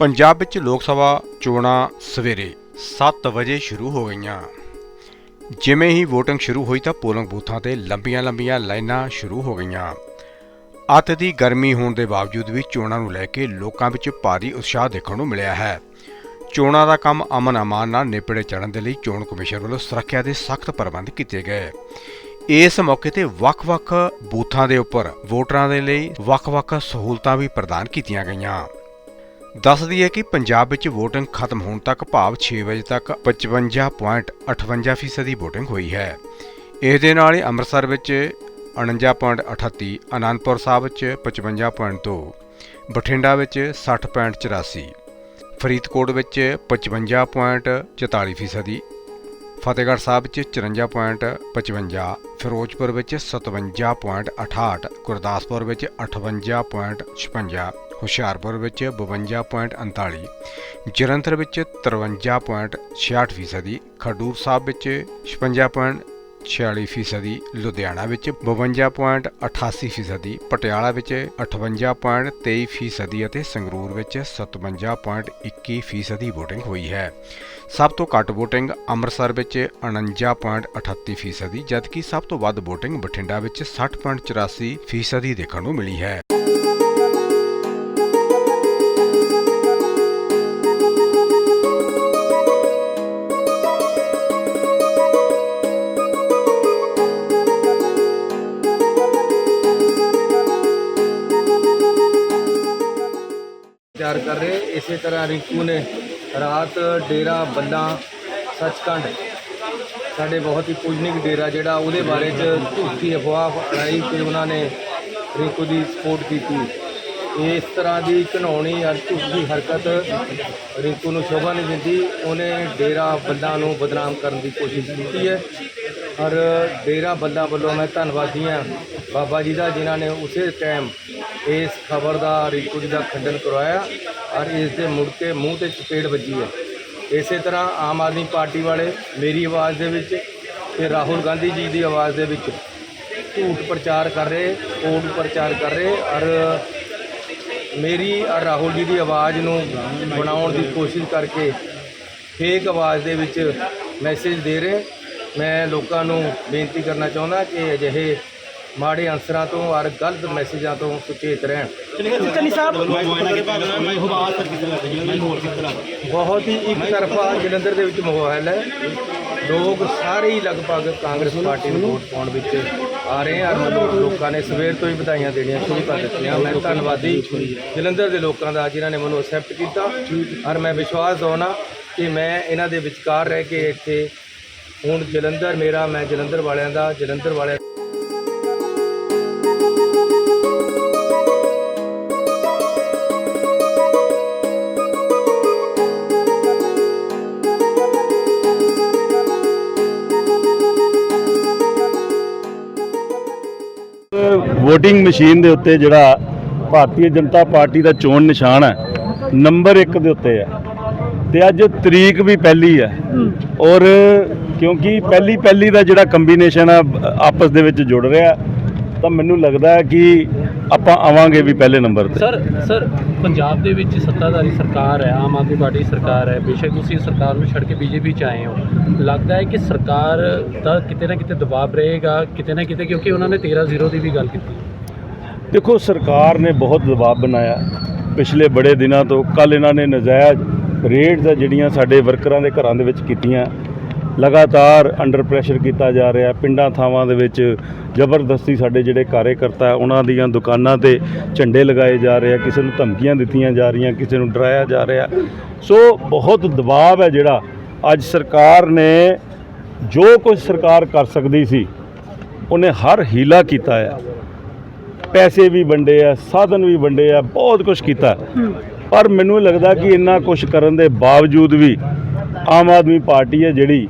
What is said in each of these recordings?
ਪੰਜਾਬ ਵਿੱਚ ਲੋਕ ਸਭਾ ਚੋਣਾਂ ਸਵੇਰੇ 7 ਵਜੇ ਸ਼ੁਰੂ ਹੋ ਗਈਆਂ। ਜਿਵੇਂ ਹੀ VOTING ਸ਼ੁਰੂ ਹੋਈ ਤਾਂ ਪੋਲਿੰਗ ਬੂਥਾਂ ਤੇ ਲੰਬੀਆਂ-ਲੰਬੀਆਂ ਲਾਈਨਾਂ ਸ਼ੁਰੂ ਹੋ ਗਈਆਂ। ਅੱਤ ਦੀ ਗਰਮੀ ਹੋਣ ਦੇ ਬਾਵਜੂਦ ਵੀ ਚੋਣਾਂ ਨੂੰ ਲੈ ਕੇ ਲੋਕਾਂ ਵਿੱਚ ਭਾਰੀ ਉਤਸ਼ਾਹ ਦੇਖਣ ਨੂੰ ਮਿਲਿਆ ਹੈ। ਚੋਣਾਂ ਦਾ ਕੰਮ ਅਮਨ ਅਮਾਨ ਨਾਲ ਨਿਪੜੇ ਚੜਨ ਦੇ ਲਈ ਚੋਣ ਕਮਿਸ਼ਨ ਵੱਲੋਂ ਸੁਰੱਖਿਆ ਦੇ ਸਖਤ ਪ੍ਰਬੰਧ ਕੀਤੇ ਗਏ। ਇਸ ਮੌਕੇ ਤੇ ਵੱਖ-ਵੱਖ ਬੂਥਾਂ ਦੇ ਉੱਪਰ ਵੋਟਰਾਂ ਦੇ ਲਈ ਵੱਖ-ਵੱਖ ਸਹੂਲਤਾਂ ਵੀ ਪ੍ਰਦਾਨ ਕੀਤੀਆਂ ਗਈਆਂ। ਦੱਸਦੀ ਹੈ ਕਿ ਪੰਜਾਬ ਵਿੱਚ VOTING ਖਤਮ ਹੋਣ ਤੱਕ ਭਾਵ 6 ਵਜੇ ਤੱਕ 55.58% ਫੀਸਦੀ VOTING ਹੋਈ ਹੈ। ਇਸ ਦੇ ਨਾਲ ਹੀ ਅੰਮ੍ਰਿਤਸਰ ਵਿੱਚ 49.38 ਅਨੰਦਪੁਰ ਸਾਹਿਬ ਵਿੱਚ 55.2 ਬਠਿੰਡਾ ਵਿੱਚ 60.84 ਫਰੀਦਕੋਟ ਵਿੱਚ 55.44 ਫੀਸਦੀ, ਫਤਿਹਗੜ੍ਹ ਸਾਹਿਬ ਵਿੱਚ 54.55 ਫਿਰੋਜ਼ਪੁਰ ਵਿੱਚ 57.68 ਗੁਰਦਾਸਪੁਰ ਵਿੱਚ 58.56 ਹੁਸ਼ਿਆਰਪੁਰ ਵਿੱਚ 52.39 ਜਲੰਧਰ ਵਿੱਚ 53.66 ਫੀਸਦੀ, ਖਡੂਰ ਸਾਹਿਬ ਵਿੱਚ 56.46 ਫੀਸਦੀ, ਲੁਧਿਆਣਾ ਵਿੱਚ 52.88 ਫੀਸਦੀ, ਪਟਿਆਲਾ ਵਿੱਚ 58.23 ਫੀਸਦੀ ਅਤੇ ਸੰਗਰੂਰ ਵਿੱਚ 57.21 ਫੀਸਦੀ VOTING ਹੋਈ ਹੈ। ਸਭ ਤੋਂ ਘੱਟ VOTING ਅੰਮ੍ਰਿਤਸਰ ਵਿੱਚ 49.38 ਫੀਸਦੀ, ਜਦਕਿ ਸਭ ਤੋਂ ਵੱਧ VOTING ਬਠਿੰਡਾ ਵਿੱਚ 60.84 ਫੀਸਦੀ ਦੇਖਣ ਨੂੰ ਮਿਲੀ ਹੈ। ਇਸੇ ਤਰ੍ਹਾਂ ਰਿੰਕੂ ਨੇ ਰਾਤ ਡੇਰਾ ਬੱਲਾ ਸੱਚਖੰਡ, ਸਾਡੇ ਬਹੁਤ ਹੀ ਪੂਜਨਿਕ ਡੇਰਾ ਜਿਹੜਾ ਉਹਦੇ ਬਾਰੇ ਚ ਝੂਠੀ ਅਫਵਾਹ ਉਡਾਈ ਕਿ ਉਹਨਾਂ ਨੇ ਰਿੰਕੂ ਦੀ ਸਪੋਰਟ ਕੀਤੀ। ਇਸ ਤਰ੍ਹਾਂ ਦੀ ਘਿਨਾਉਣੀ ਔਰ ਝੂਠੀ ਹਰਕਤ ਰਿੰਕੂ ਨੂੰ ਸ਼ੋਭਾ ਨਹੀਂ ਦਿੰਦੀ, ਉਹਨੇ ਡੇਰਾ ਬੱਲਾ ਨੂੰ ਬਦਨਾਮ ਕਰਨ ਦੀ ਕੋਸ਼ਿਸ਼ ਕੀਤੀ ਹੈ। ਔਰ ਡੇਰਾ ਬੱਲਾ ਵੱਲੋਂ ਮੈਂ ਧੰਨਵਾਦੀ ਹਾਂ ਬਾਬਾ ਜੀ ਦਾ ਜਿਨ੍ਹਾਂ ਨੇ ਉਸੇ ਟਾਈਮ ਇਸ ਖਬਰ ਦਾ ਰਿੰਕੂ ਜੀ ਦਾ ਖੰਡਨ ਕਰਵਾਇਆ ਔਰ ਇਸ ਦੇ ਮੁੜ ਕੇ ਮੂੰਹ ਤੇ ਚਪੇੜ ਵੱਜੀ ਹੈ। ਇਸੇ ਤਰ੍ਹਾਂ ਆਮ ਆਦਮੀ ਪਾਰਟੀ ਵਾਲੇ ਮੇਰੀ ਆਵਾਜ਼ ਦੇ ਵਿੱਚ ਤੇ ਰਾਹੁਲ ਗਾਂਧੀ ਜੀ ਦੀ ਆਵਾਜ਼ ਦੇ ਵਿੱਚ ਝੂਠ ਪ੍ਰਚਾਰ ਕਰ ਰਹੇ ਕੋਡ ਪ੍ਰਚਾਰ ਕਰ ਰਹੇ ਔਰ ਮੇਰੀ ਔਰ ਰਾਹੁਲ ਜੀ ਦੀ ਆਵਾਜ਼ ਨੂੰ ਬਣਾਉਣ ਦੀ ਕੋਸ਼ਿਸ਼ ਕਰਕੇ ਫੇਕ ਆਵਾਜ਼ ਦੇ ਵਿੱਚ ਮੈਸੇਜ ਦੇ ਰਹੇ। ਮੈਂ ਲੋਕਾਂ ਨੂੰ ਬੇਨਤੀ ਕਰਨਾ ਚਾਹੁੰਦਾ ਕਿ ਅਜਿਹੇ ਮਾੜੇ ਅਨਸਰਾਂ ਤੋਂ ਔਰ ਗਲਤ ਮੈਸੇਜਾਂ ਤੋਂ ਸੁਚੇਤ ਰਹਿਣ। ਚੰਨੀ ਸਾਹਿਬ? ਬਹੁਤ ਹੀ ਇੱਕ ਤਰਫਾ ਜਲੰਧਰ ਦੇ ਵਿੱਚ ਮਾਹੌਲ ਹੈ। ਲੋਕ ਸਾਰੇ ਹੀ ਲਗਭਗ ਕਾਂਗਰਸ ਪਾਰਟੀ ਨੂੰ ਵੋਟ ਪਾਉਣ ਵਿੱਚ ਆ ਰਹੇ ਹਨ ਮੈਨੂੰ ਲੋਕਾਂ ਨੇ ਸਵੇਰ ਤੋਂ ਹੀ ਵਧਾਈਆਂ ਦੇਣੀਆਂ ਸ਼ੁਰੂ ਕਰ ਦਿੱਤੀਆਂ। ਮੈਂ ਧੰਨਵਾਦੀ ਜਲੰਧਰ ਦੇ ਲੋਕਾਂ ਦਾ ਜਿਨ੍ਹਾਂ ਨੇ ਮੈਨੂੰ ਐਕਸੈਪਟ ਕੀਤਾ। ਔਰ ਮੈਂ ਵਿਸ਼ਵਾਸ ਦਵਾਉਣਾ ਕਿ ਮੈਂ ਇਹਨਾਂ ਦੇ ਵਿਚਕਾਰ ਰਹਿ ਕੇ ਇੱਥੇ ਹੁਣ ਜਲੰਧਰ ਮੇਰਾ ਮੈਂ ਜਲੰਧਰ ਵਾਲਿਆਂ ਦਾ ਜਲੰਧਰ ਵਾਲਿਆਂ VOTING ਮਸ਼ੀਨ ਦੇ ਉੱਤੇ ਜਿਹੜਾ ਭਾਰਤੀ ਜਨਤਾ ਪਾਰਟੀ ਦਾ ਚੋਣ ਨਿਸ਼ਾਨ ਹੈ ਨੰਬਰ 1 ਦੇ ਉੱਤੇ ਹੈ। ਤੇ ਅੱਜ ਤਰੀਕ ਵੀ ਪਹਿਲੀ ਹੈ। ਔਰ ਕਿਉਂਕਿ ਪਹਿਲੀ ਪਹਿਲੀ ਦਾ ਜਿਹੜਾ ਕੰਬੀਨੇਸ਼ਨ ਆ ਆਪਸ ਦੇ ਵਿੱਚ ਜੁੜ ਰਿਹਾ ਤਾਂ ਮੈਨੂੰ ਲੱਗਦਾ ਹੈ ਕਿ ਆਪਾਂ ਆਵਾਂਗੇ ਵੀ ਪਹਿਲੇ ਨੰਬਰ ਤੇ। ਸਰ ਸਰ ਪੰਜਾਬ ਦੇ ਵਿੱਚ ਸੱਤਾਧਾਰੀ ਸਰਕਾਰ ਹੈ ਆਮ ਆਦਮੀ ਪਾਰਟੀ ਸਰਕਾਰ ਹੈ ਬੇਸ਼ੱਕ ਤੁਸੀਂ ਸਰਕਾਰ ਨੂੰ ਛੱਡ ਕੇ ਬੀਜੇਪੀ ਚ ਆਏ ਹੋ। ਲੱਗਦਾ ਹੈ ਕਿ ਸਰਕਾਰ ਦਾ ਕਿਤੇ ਨਾ ਕਿਤੇ ਦਬਾਅ ਰਹੇਗਾ ਕਿਤੇ ਨਾ ਕਿਤੇ ਕਿਉਂਕਿ ਉਹਨਾਂ ਨੇ 13-0 ਦੀ ਵੀ ਗੱਲ ਕੀਤੀ। ਦੇਖੋ, ਸਰਕਾਰ ਨੇ ਬਹੁਤ ਦਬਾਅ ਬਣਾਇਆ। ਪਿਛਲੇ ਬੜੇ ਦਿਨਾਂ ਤੋਂ ਕੱਲ ਇਹਨਾਂ ਨੇ ਨਜਾਇਜ਼ ਰੇਡਸ ਆ ਜਿਹੜੀਆਂ ਸਾਡੇ ਵਰਕਰਾਂ ਦੇ ਘਰਾਂ ਦੇ ਵਿੱਚ ਕੀਤੀਆਂ, ਲਗਾਤਾਰ ਅੰਡਰ ਪ੍ਰੈਸ਼ਰ ਕੀਤਾ ਜਾ ਰਿਹਾ ਪਿੰਡਾਂ, ਥਾਵਾਂ ਦੇ ਵਿੱਚ ਜ਼ਬਰਦਸਤੀ ਸਾਡੇ ਜਿਹੜੇ ਕਾਰਜਕਰਤਾ ਉਹਨਾਂ ਦੀਆਂ ਦੁਕਾਨਾਂ ਤੇ ਝੰਡੇ ਲਗਾਏ ਜਾ ਰਹੇ ਆ, ਕਿਸੇ ਨੂੰ ਧਮਕੀਆਂ ਦਿੱਤੀਆਂ ਜਾ ਰਹੀਆਂ, ਕਿਸੇ ਨੂੰ ਡਰਾਇਆ ਜਾ ਰਿਹਾ। ਸੋ ਬਹੁਤ ਦਬਾਅ ਹੈ ਜਿਹੜਾ ਅੱਜ ਸਰਕਾਰ ਨੇ ਜੋ ਕੁਝ ਸਰਕਾਰ ਕਰ ਸਕਦੀ ਸੀ, ਉਹਨੇ ਹਰ ਹੀਲਾ ਕੀਤਾ ਹੈ ਪੈਸੇ ਵੀ ਵੰਡੇ ਆ ਸਾਧਨ ਵੀ ਵੰਡੇ ਆ ਬਹੁਤ ਕੁਝ ਕੀਤਾ। ਪਰ ਮੈਨੂੰ ਲੱਗਦਾ ਕਿ ਇੰਨਾ ਕੁਝ ਕਰਨ ਦੇ ਬਾਵਜੂਦ ਵੀ ਆਮ ਆਦਮੀ ਪਾਰਟੀ ਹੈ ਜਿਹੜੀ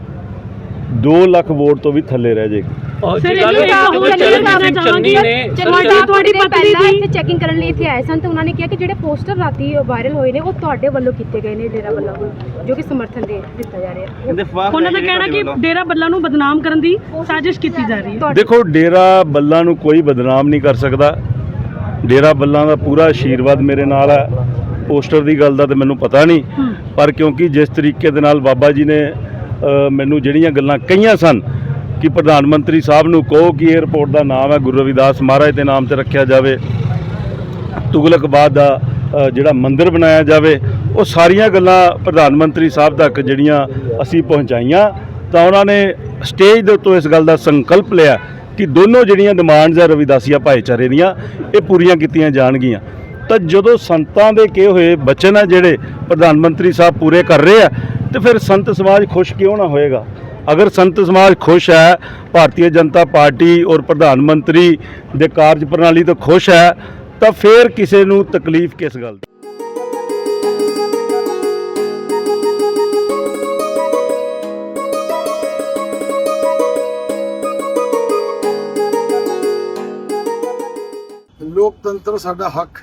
2 ਲੱਖ ਵੋਟ ਤੋਂ ਵੀ ਥੱਲੇ ਰਹਿ ਔਰ ਸਰ ਜੇ ਇਹ ਵੀ ਰਾਹੁਲ ਚਰਨਜੀਤ ਚੰਨੀ ਸਿੰਘ ਚੰਨੀ ਨੇ। ਤੁਹਾਡੀ ਤੁਹਾਡੀ ਪਤਨੀ ਦੀ ਇੱਥੇ ਚੈਕਿੰਗ ਕਰਨ ਲਈ ਇੱਥੇ ਆਏ ਸਨ ਤੇ ਉਹਨਾਂ ਨੇ ਕਿਹਾ ਕਿ ਜਿਹੜੇ ਪੋਸਟਰ ਰਾਤੀ ਵਾਇਰਲ ਹੋਏ ਨੇ ਉਹ ਤੁਹਾਡੇ ਵੱਲੋਂ ਕੀਤੇ ਗਏ ਨੇ ਡੇਰਾ ਵੱਲੋਂ ਜੋ ਕਿ ਸਮਰਥਨ ਦੇ ਦਿੱਤਾ ਜਾ ਰਿਹਾ ਉਹਨਾਂ ਦਾ ਕਹਿਣਾ ਕਿ ਡੇਰਾ ਬੱਲਾ ਨੂੰ ਬਦਨਾਮ ਕਰਨ ਦੀ ਸਾਜ਼ਿਸ਼ ਕੀਤੀ ਜਾ ਰਹੀ ਹੈ। ਦੇਖੋ ਡੇਰਾ ਬੱਲਾ ਨੂੰ ਕੋਈ ਬਦਨਾਮ ਨਹੀਂ ਕਰ ਸਕਦਾ। ਡੇਰਾ ਬੱਲਾ ਦਾ ਪੂਰਾ ਆਸ਼ੀਰਵਾਦ ਮੇਰੇ ਨਾਲ ਹੈ। ਪੋਸਟਰ ਦੀ ਗੱਲ ਦਾ ਤੇ ਮੈਨੂੰ ਪਤਾ ਨਹੀਂ। ਪਰ ਕਿਉਂਕਿ ਜਿਸ ਤਰੀਕੇ ਦੇ ਨਾਲ ਬਾਬਾ ਜੀ ਨੇ ਮੈਨੂੰ ਜਿਹੜੀਆਂ ਗੱਲਾਂ ਕਹੀਆਂ ਸਨ ਕਿ ਪ੍ਰਧਾਨ ਮੰਤਰੀ ਸਾਹਿਬ ਨੂੰ ਕਹੋ ਕਿ 에ਅਰਪੋਰਟ ਦਾ ਨਾਮ ਹੈ, ਗੁਰੂ ਰਵਿਦਾਸ ਮਹਾਰਾਜ ਦੇ ਨਾਮ ਤੇ ਰੱਖਿਆ ਜਾਵੇ। ਤੁਗਲਕਬਾਦ ਦਾ ਜਿਹੜਾ ਮੰਦਿਰ ਬਣਾਇਆ ਜਾਵੇ, ਉਹ ਸਾਰੀਆਂ ਗੱਲਾਂ ਪ੍ਰਧਾਨ ਮੰਤਰੀ ਸਾਹਿਬ ਤੱਕ ਜਿਹੜੀਆਂ ਅਸੀਂ ਪਹੁੰਚਾਈਆਂ, ਤਾਂ ਉਹਨਾਂ ਨੇ ਸਟੇਜ ਦੇ ਉੱਤੋਂ ਇਸ ਗੱਲ ਦਾ ਸੰਕਲਪ ਲਿਆ ਕਿ ਦੋਨੋਂ ਜਿਹੜੀਆਂ ਡਿਮਾਂਡਸ ਆ ਰਵਿਦਾਸੀਆ ਭਾਈਚਾਰੇ ਦੀਆਂ, ਇਹ ਪੂਰੀਆਂ ਕੀਤੀਆਂ ਜਾਣਗੀਆਂ। ਤਾਂ ਜਦੋਂ ਸੰਤਾਂ ਦੇ ਕਹੇ ਹੋਏ ਬਚਨ ਆ ਜਿਹੜੇ ਪ੍ਰਧਾਨ ਮੰਤਰੀ ਸਾਹਿਬ ਪੂਰੇ ਕਰ ਰਹੇ ਆ, ਤੇ ਫਿਰ ਸੰਤ ਸਮਾਜ ਖੁਸ਼ ਕਿਉਂ ਨਾ ਹੋਏਗਾ? ਅਗਰ ਸੰਤ ਸਮਾਜ ਖੁਸ਼ ਹੈ, ਭਾਰਤੀ ਜਨਤਾ ਪਾਰਟੀ ਔਰ ਪ੍ਰਧਾਨ ਮੰਤਰੀ ਦੇ ਕਾਰਜ ਪ੍ਰਣਾਲੀ ਤੋਂ ਖੁਸ਼ ਹੈ, ਤਾਂ ਫਿਰ ਕਿਸੇ ਨੂੰ ਤਕਲੀਫ ਕਿਸ ਗੱਲ ਦੀ? ਲੋਕਤੰਤਰ ਸਾਡਾ ਹੱਕ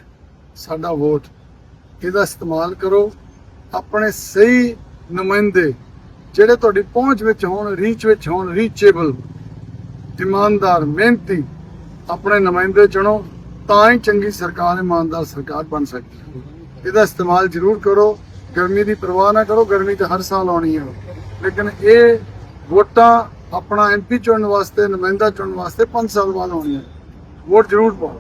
ਸਾਡਾ ਵੋਟ। ਇਹਦਾ ਇਸਤੇਮਾਲ ਕਰੋ। ਆਪਣੇ ਸਹੀ ਨੁਮਾਇੰਦੇ ਜਿਹੜੇ ਤੁਹਾਡੀ ਪਹੁੰਚ ਵਿੱਚ ਹੋਣ ਰੀਚ ਵਿੱਚ ਹੋਣ ਰੀਚੇਬਲ ਇਮਾਨਦਾਰ, ਮਿਹਨਤੀ, ਆਪਣੇ ਨੁਮਾਇੰਦੇ ਚੁਣੋ। ਤਾਂ ਹੀ ਚੰਗੀ ਸਰਕਾਰ, ਇਮਾਨਦਾਰ ਸਰਕਾਰ ਬਣ ਸਕਦੀ ਹੈ। ਇਹਦਾ ਇਸਤੇਮਾਲ ਜ਼ਰੂਰ ਕਰੋ। ਗਰਮੀ ਦੀ ਪਰਵਾਹ ਨਾ ਕਰੋ। ਗਰਮੀ ਤਾਂ ਹਰ ਸਾਲ ਆਉਣੀ ਹੈ। ਲੇਕਿਨ ਇਹ ਵੋਟਾਂ ਆਪਣਾ ਐਮਪੀ ਚੁਣਨ ਵਾਸਤੇ, ਨੁਮਾਇੰਦਾ ਚੁਣਨ ਵਾਸਤੇ 5 ਸਾਲ ਬਾਅਦ ਆਉਣੀ ਹੈ ਵੋਟ ਜ਼ਰੂਰ ਪਾਓ।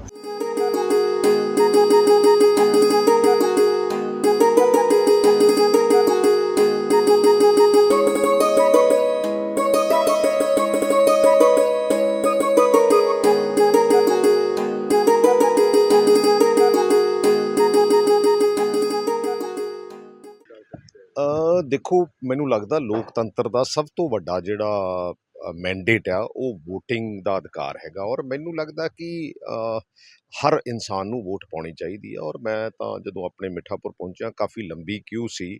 ਦੇਖੋ, ਮੈਨੂੰ ਲੱਗਦਾ ਲੋਕਤੰਤਰ ਦਾ ਸਭ ਤੋਂ ਵੱਡਾ ਜਿਹੜਾ ਮੈਂਡੇਟ ਆ, ਉਹ VOTING ਦਾ ਅਧਿਕਾਰ ਹੈਗਾ। ਔਰ ਮੈਨੂੰ ਲੱਗਦਾ ਕਿ ਹਰ ਇਨਸਾਨ ਨੂੰ ਵੋਟ ਪਾਉਣੀ ਚਾਹੀਦੀ ਹੈ। ਔਰ ਮੈਂ ਤਾਂ ਜਦੋਂ ਆਪਣੇ ਮਿੱਠਾਪੁਰ ਪਹੁੰਚਿਆ, ਕਾਫੀ ਲੰਬੀ ਕਿਊ ਸੀ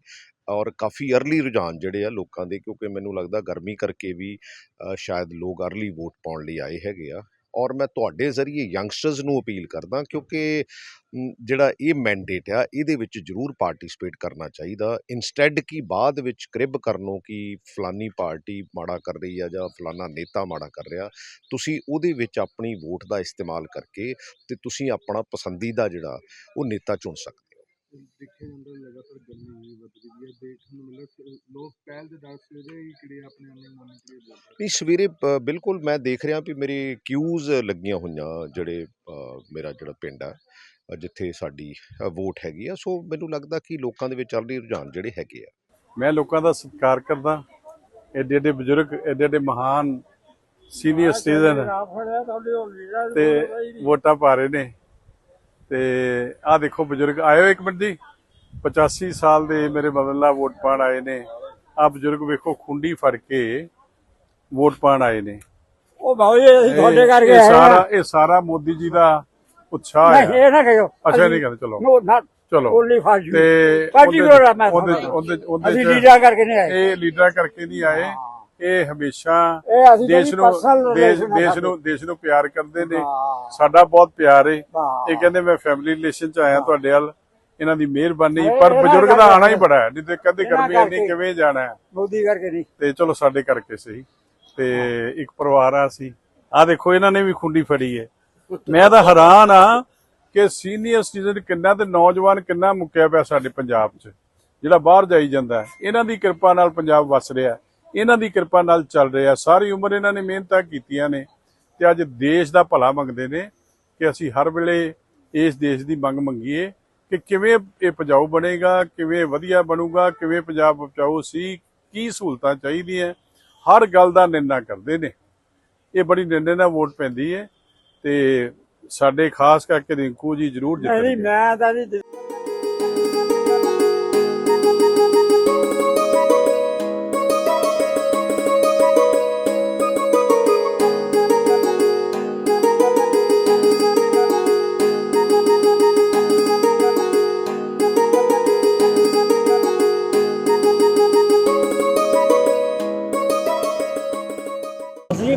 ਔਰ ਕਾਫੀ ਅਰਲੀ ਰੁਝਾਨ ਜਿਹੜੇ ਆ ਲੋਕਾਂ ਦੇ, ਕਿਉਂਕਿ ਮੈਨੂੰ ਲੱਗਦਾ ਗਰਮੀ ਕਰਕੇ ਵੀ ਸ਼ਾਇਦ ਲੋਕ ਅਰਲੀ ਵੋਟ ਪਾਉਣ ਲਈ ਆਏ ਹੈਗੇ ਆ। ਔਰ ਮੈਂ ਤੁਹਾਡੇ ਜ਼ਰੀਏ ਯੰਗਸਟਰਸ ਨੂੰ ਅਪੀਲ ਕਰਦਾ ਕਿਉਂਕਿ ਜਿਹੜਾ ਇਹ ਮੈਂਡੇਟ ਆ, ਇਹਦੇ ਵਿੱਚ ਜ਼ਰੂਰ ਪਾਰਟਿਸਿਪੇਟ ਕਰਨਾ ਚਾਹੀਦਾ। ਇਨਸਟੈਡ ਕਿ ਬਾਅਦ ਵਿੱਚ ਕ੍ਰਿਬ ਕਰਨੋਂ ਕਿ ਫਲਾਨੀ ਪਾਰਟੀ ਮਾੜਾ ਕਰ ਰਹੀ ਆ ਜਾਂ ਫਲਾਨਾ ਨੇਤਾ ਮਾੜਾ ਕਰ ਰਿਹਾ, ਤੁਸੀਂ ਉਹਦੇ ਵਿੱਚ ਆਪਣੀ ਵੋਟ ਦਾ ਇਸਤੇਮਾਲ ਕਰਕੇ ਤੇ ਤੁਸੀਂ ਆਪਣਾ ਪਸੰਦੀਦਾ ਜਿਹੜਾ, ਉਹ ਨੇਤਾ ਚੁਣ ਸਕਦੇ ਦੇਖਿਆ ਜਾਂਦਾ ਲਗਾਤਾਰ ਗਰਮੀ ਵਧ ਰਹੀ ਹੈ ਦੇਖਣ ਨੂੰ ਮਿਲਿਆ ਲੋਕ ਪਹਿਲ ਦੇ ਦੱਸ ਰਹੇ ਹੀ ਕਿਹੜੇ ਆਪਣੇ ਆਪਣੇ ਮਨ ਦੇ ਨਹੀਂ ਸਵੇਰੇ ਬਿਲਕੁਲ ਮੈਂ ਦੇਖ ਰਿਹਾ ਵੀ ਮੇਰੇ ਕਿਊਜ਼ ਲੱਗੀਆਂ ਹੋਈਆਂ ਜਿਹੜੇ ਅ, ਮੇਰਾ ਜਿਹੜਾ ਪਿੰਡ ਆ ਅ, ਜਿੱਥੇ ਸਾਡੀ ਅ, ਵੋਟ ਹੈਗੀ ਆ ਸੋ ਮੈਨੂੰ ਲੱਗਦਾ ਕਿ ਲੋਕਾਂ ਦੇ ਵਿੱਚ ਅਰਲੀ ਰੁਝਾਨ ਜਿਹੜੇ ਹੈਗੇ ਆ। ਮੈਂ ਲੋਕਾਂ ਦਾ ਸਤਿਕਾਰ ਕਰਦਾ ਐਡੇ ਐਡੇ ਬਜ਼ੁਰਗ ਐਡੇ ਐਡੇ ਮਹਾਨ ਸੀਨੀਅਰ ਸਿਟੀਜ਼ਨ ਤੇ ਵੋਟਾਂ ਪਾ ਰਹੇ ਨੇ। ਤੇ ਆਹ ਦੇਖੋ ਬਜ਼ੁਰਗ ਆਇਓ ਇੱਕ ਮਿੰਟ ਜੀ। 85 ਸਾਲ ਦੇ ਮੇਰੇ ਬਦਲਾ ਵੋਟ ਪਾਣ ਆਏ ਨੇ। ਆਹ ਬਜ਼ੁਰਗ ਵੇਖੋ ਖੁੰਡੀ ਫੜ ਕੇ ਵੋਟ ਪਾਣ ਆਏ ਨੇ। ਉਹ ਜੀ ਅਸੀਂ ਤੁਹਾਡੇ ਕਰਕੇ ਆਏ ਸਾਰਾ ਹਾਂ। ਇਹ ਸਾਰਾ ਮੋਦੀ ਜੀ ਦਾ ਉਤਸ਼ਾਹ ਨਹੀਂ ਹੈ। ਇਹ ਨਾ ਕਹਿਓ। ਅੱਛਾ ਨਹੀਂ ਕਹਿੰਦੇ ਚਲੋ। ਚਲੋ। ਓਨਲੀ ਫਾਰ ਯੂ ਤੇ ਪਾਰਟੀ ਉਹਦੇ- ਕੋਲ ਮੈਂ ਉਹਦੇ। ਉਹਦੇ ਅਸੀਂ ਲੀਡਰਾਂ ਕਰਕੇ ਨਹੀਂ ਆਏ। ਇਹ ਲੀਡਰਾਂ ਕਰਕੇ ਨਹੀਂ ਆਏ। ਇਹ ਹਮੇਸ਼ਾ ਇਹ ਅਸੀਂ ਦੇਸ਼ ਨੂੰ ਦੇਸ਼। ਨੂੰ ਦੇਸ਼ ਨੂੰ ਪਿਆਰ ਕਰਦੇ ਨੇ। ਸਾਡਾ ਬਹੁਤ ਪਿਆਰ ਹੈ ਹਾਂ। ਇਹ ਕਹਿੰਦੇ ਮੈਂ ਫੈਮਿਲੀ ਰਿਲੇਸ਼ਨ ਚ ਆਇਆ ਤੁਹਾਡੇ ਵੱਲ। ਇਹਨਾਂ ਦੀ ਮਿਹਰਬਾਨੀ। ਪਰ ਬਜ਼ੁਰਗ ਦਾ ਆਣਾ ਹੀ ਬੜਾ ਹੈ। ਨਹੀਂ ਤੇ ਕਦੇ ਗਰਮੀ ਇੰਨੀ। ਕਿਵੇਂ ਜਾਣਾ ਹੈ? ਮੋਦੀ ਕਰਕੇ ਨਹੀਂ। ਤੇ ਚਲੋ ਸਾਡੇ ਕਰਕੇ ਸਹੀ। ਤੇ ਇੱਕ ਪਰਿਵਾਰ ਆ ਸੀ ਆ ਦੇਖੋ ਇਹਨਾਂ ਨੇ ਵੀ ਖੁੰਡੀ ਫੜੀ ਹੈ ਮੈਂ ਤਾਂ ਹੈਰਾਨ ਆ ਕਿ ਸੀਨੀਅਰ ਸਿਟੀਜ਼ਨ ਕਿੰਨਾ ਤੇ ਨੌਜਵਾਨ ਕਿੰਨਾ ਮੁੱਕਿਆ ਪਿਆ ਸਾਡੇ ਪੰਜਾਬ 'ਚ। ਜਿਹੜਾ ਬਾਹਰ ਜਾਈ ਜਾਂਦਾ। ਇਹਨਾਂ ਦੀ ਕਿਰਪਾ ਨਾਲ ਪੰਜਾਬ ਵਸ ਰਿਹਾ। ਇਹਨਾਂ ਦੀ ਕਿਰਪਾ ਨਾਲ ਚੱਲ ਰਿਹਾ। ਸਾਰੀ ਉਮਰ ਇਹਨਾਂ ਨੇ ਮਿਹਨਤਾਂ ਕੀਤੀਆਂ ਨੇ ਤੇ ਅੱਜ ਦੇਸ਼ ਦਾ ਭਲਾ ਮੰਗਦੇ ਨੇ ਕਿ ਅਸੀਂ ਹਰ ਵੇਲੇ ਇਸ ਦੇਸ਼ ਦੀ ਮੰਗ ਮੰਗੀਏ ਕਿ ਕਿਵੇਂ ਇਹ ਪਜਾਊ ਬਣੇਗਾ, ਕਿਵੇਂ ਵਧੀਆ ਬਣੂਗਾ, ਕਿਵੇਂ ਪੰਜਾਬ ਬਚਾਊ ਸੀ, ਕੀ ਸਹੂਲਤਾਂ ਚਾਹੀਦੀਆਂ, ਹਰ ਗੱਲ ਦਾ ਨਿੰਨਾ ਕਰਦੇ ਨੇ। ਇਹ ਬੜੀ ਨਿੰਦੇ ਨਾਲ ਵੋਟ ਪੈਂਦੀ ਹੈ ਤੇ ਸਾਡੇ ਖਾਸ ਕਰਕੇ ਰਿੰਕੂ ਜੀ ਜ਼ਰੂਰ ਨਹੀਂ, ਮੈਂ ਤਾਂ ਜੀ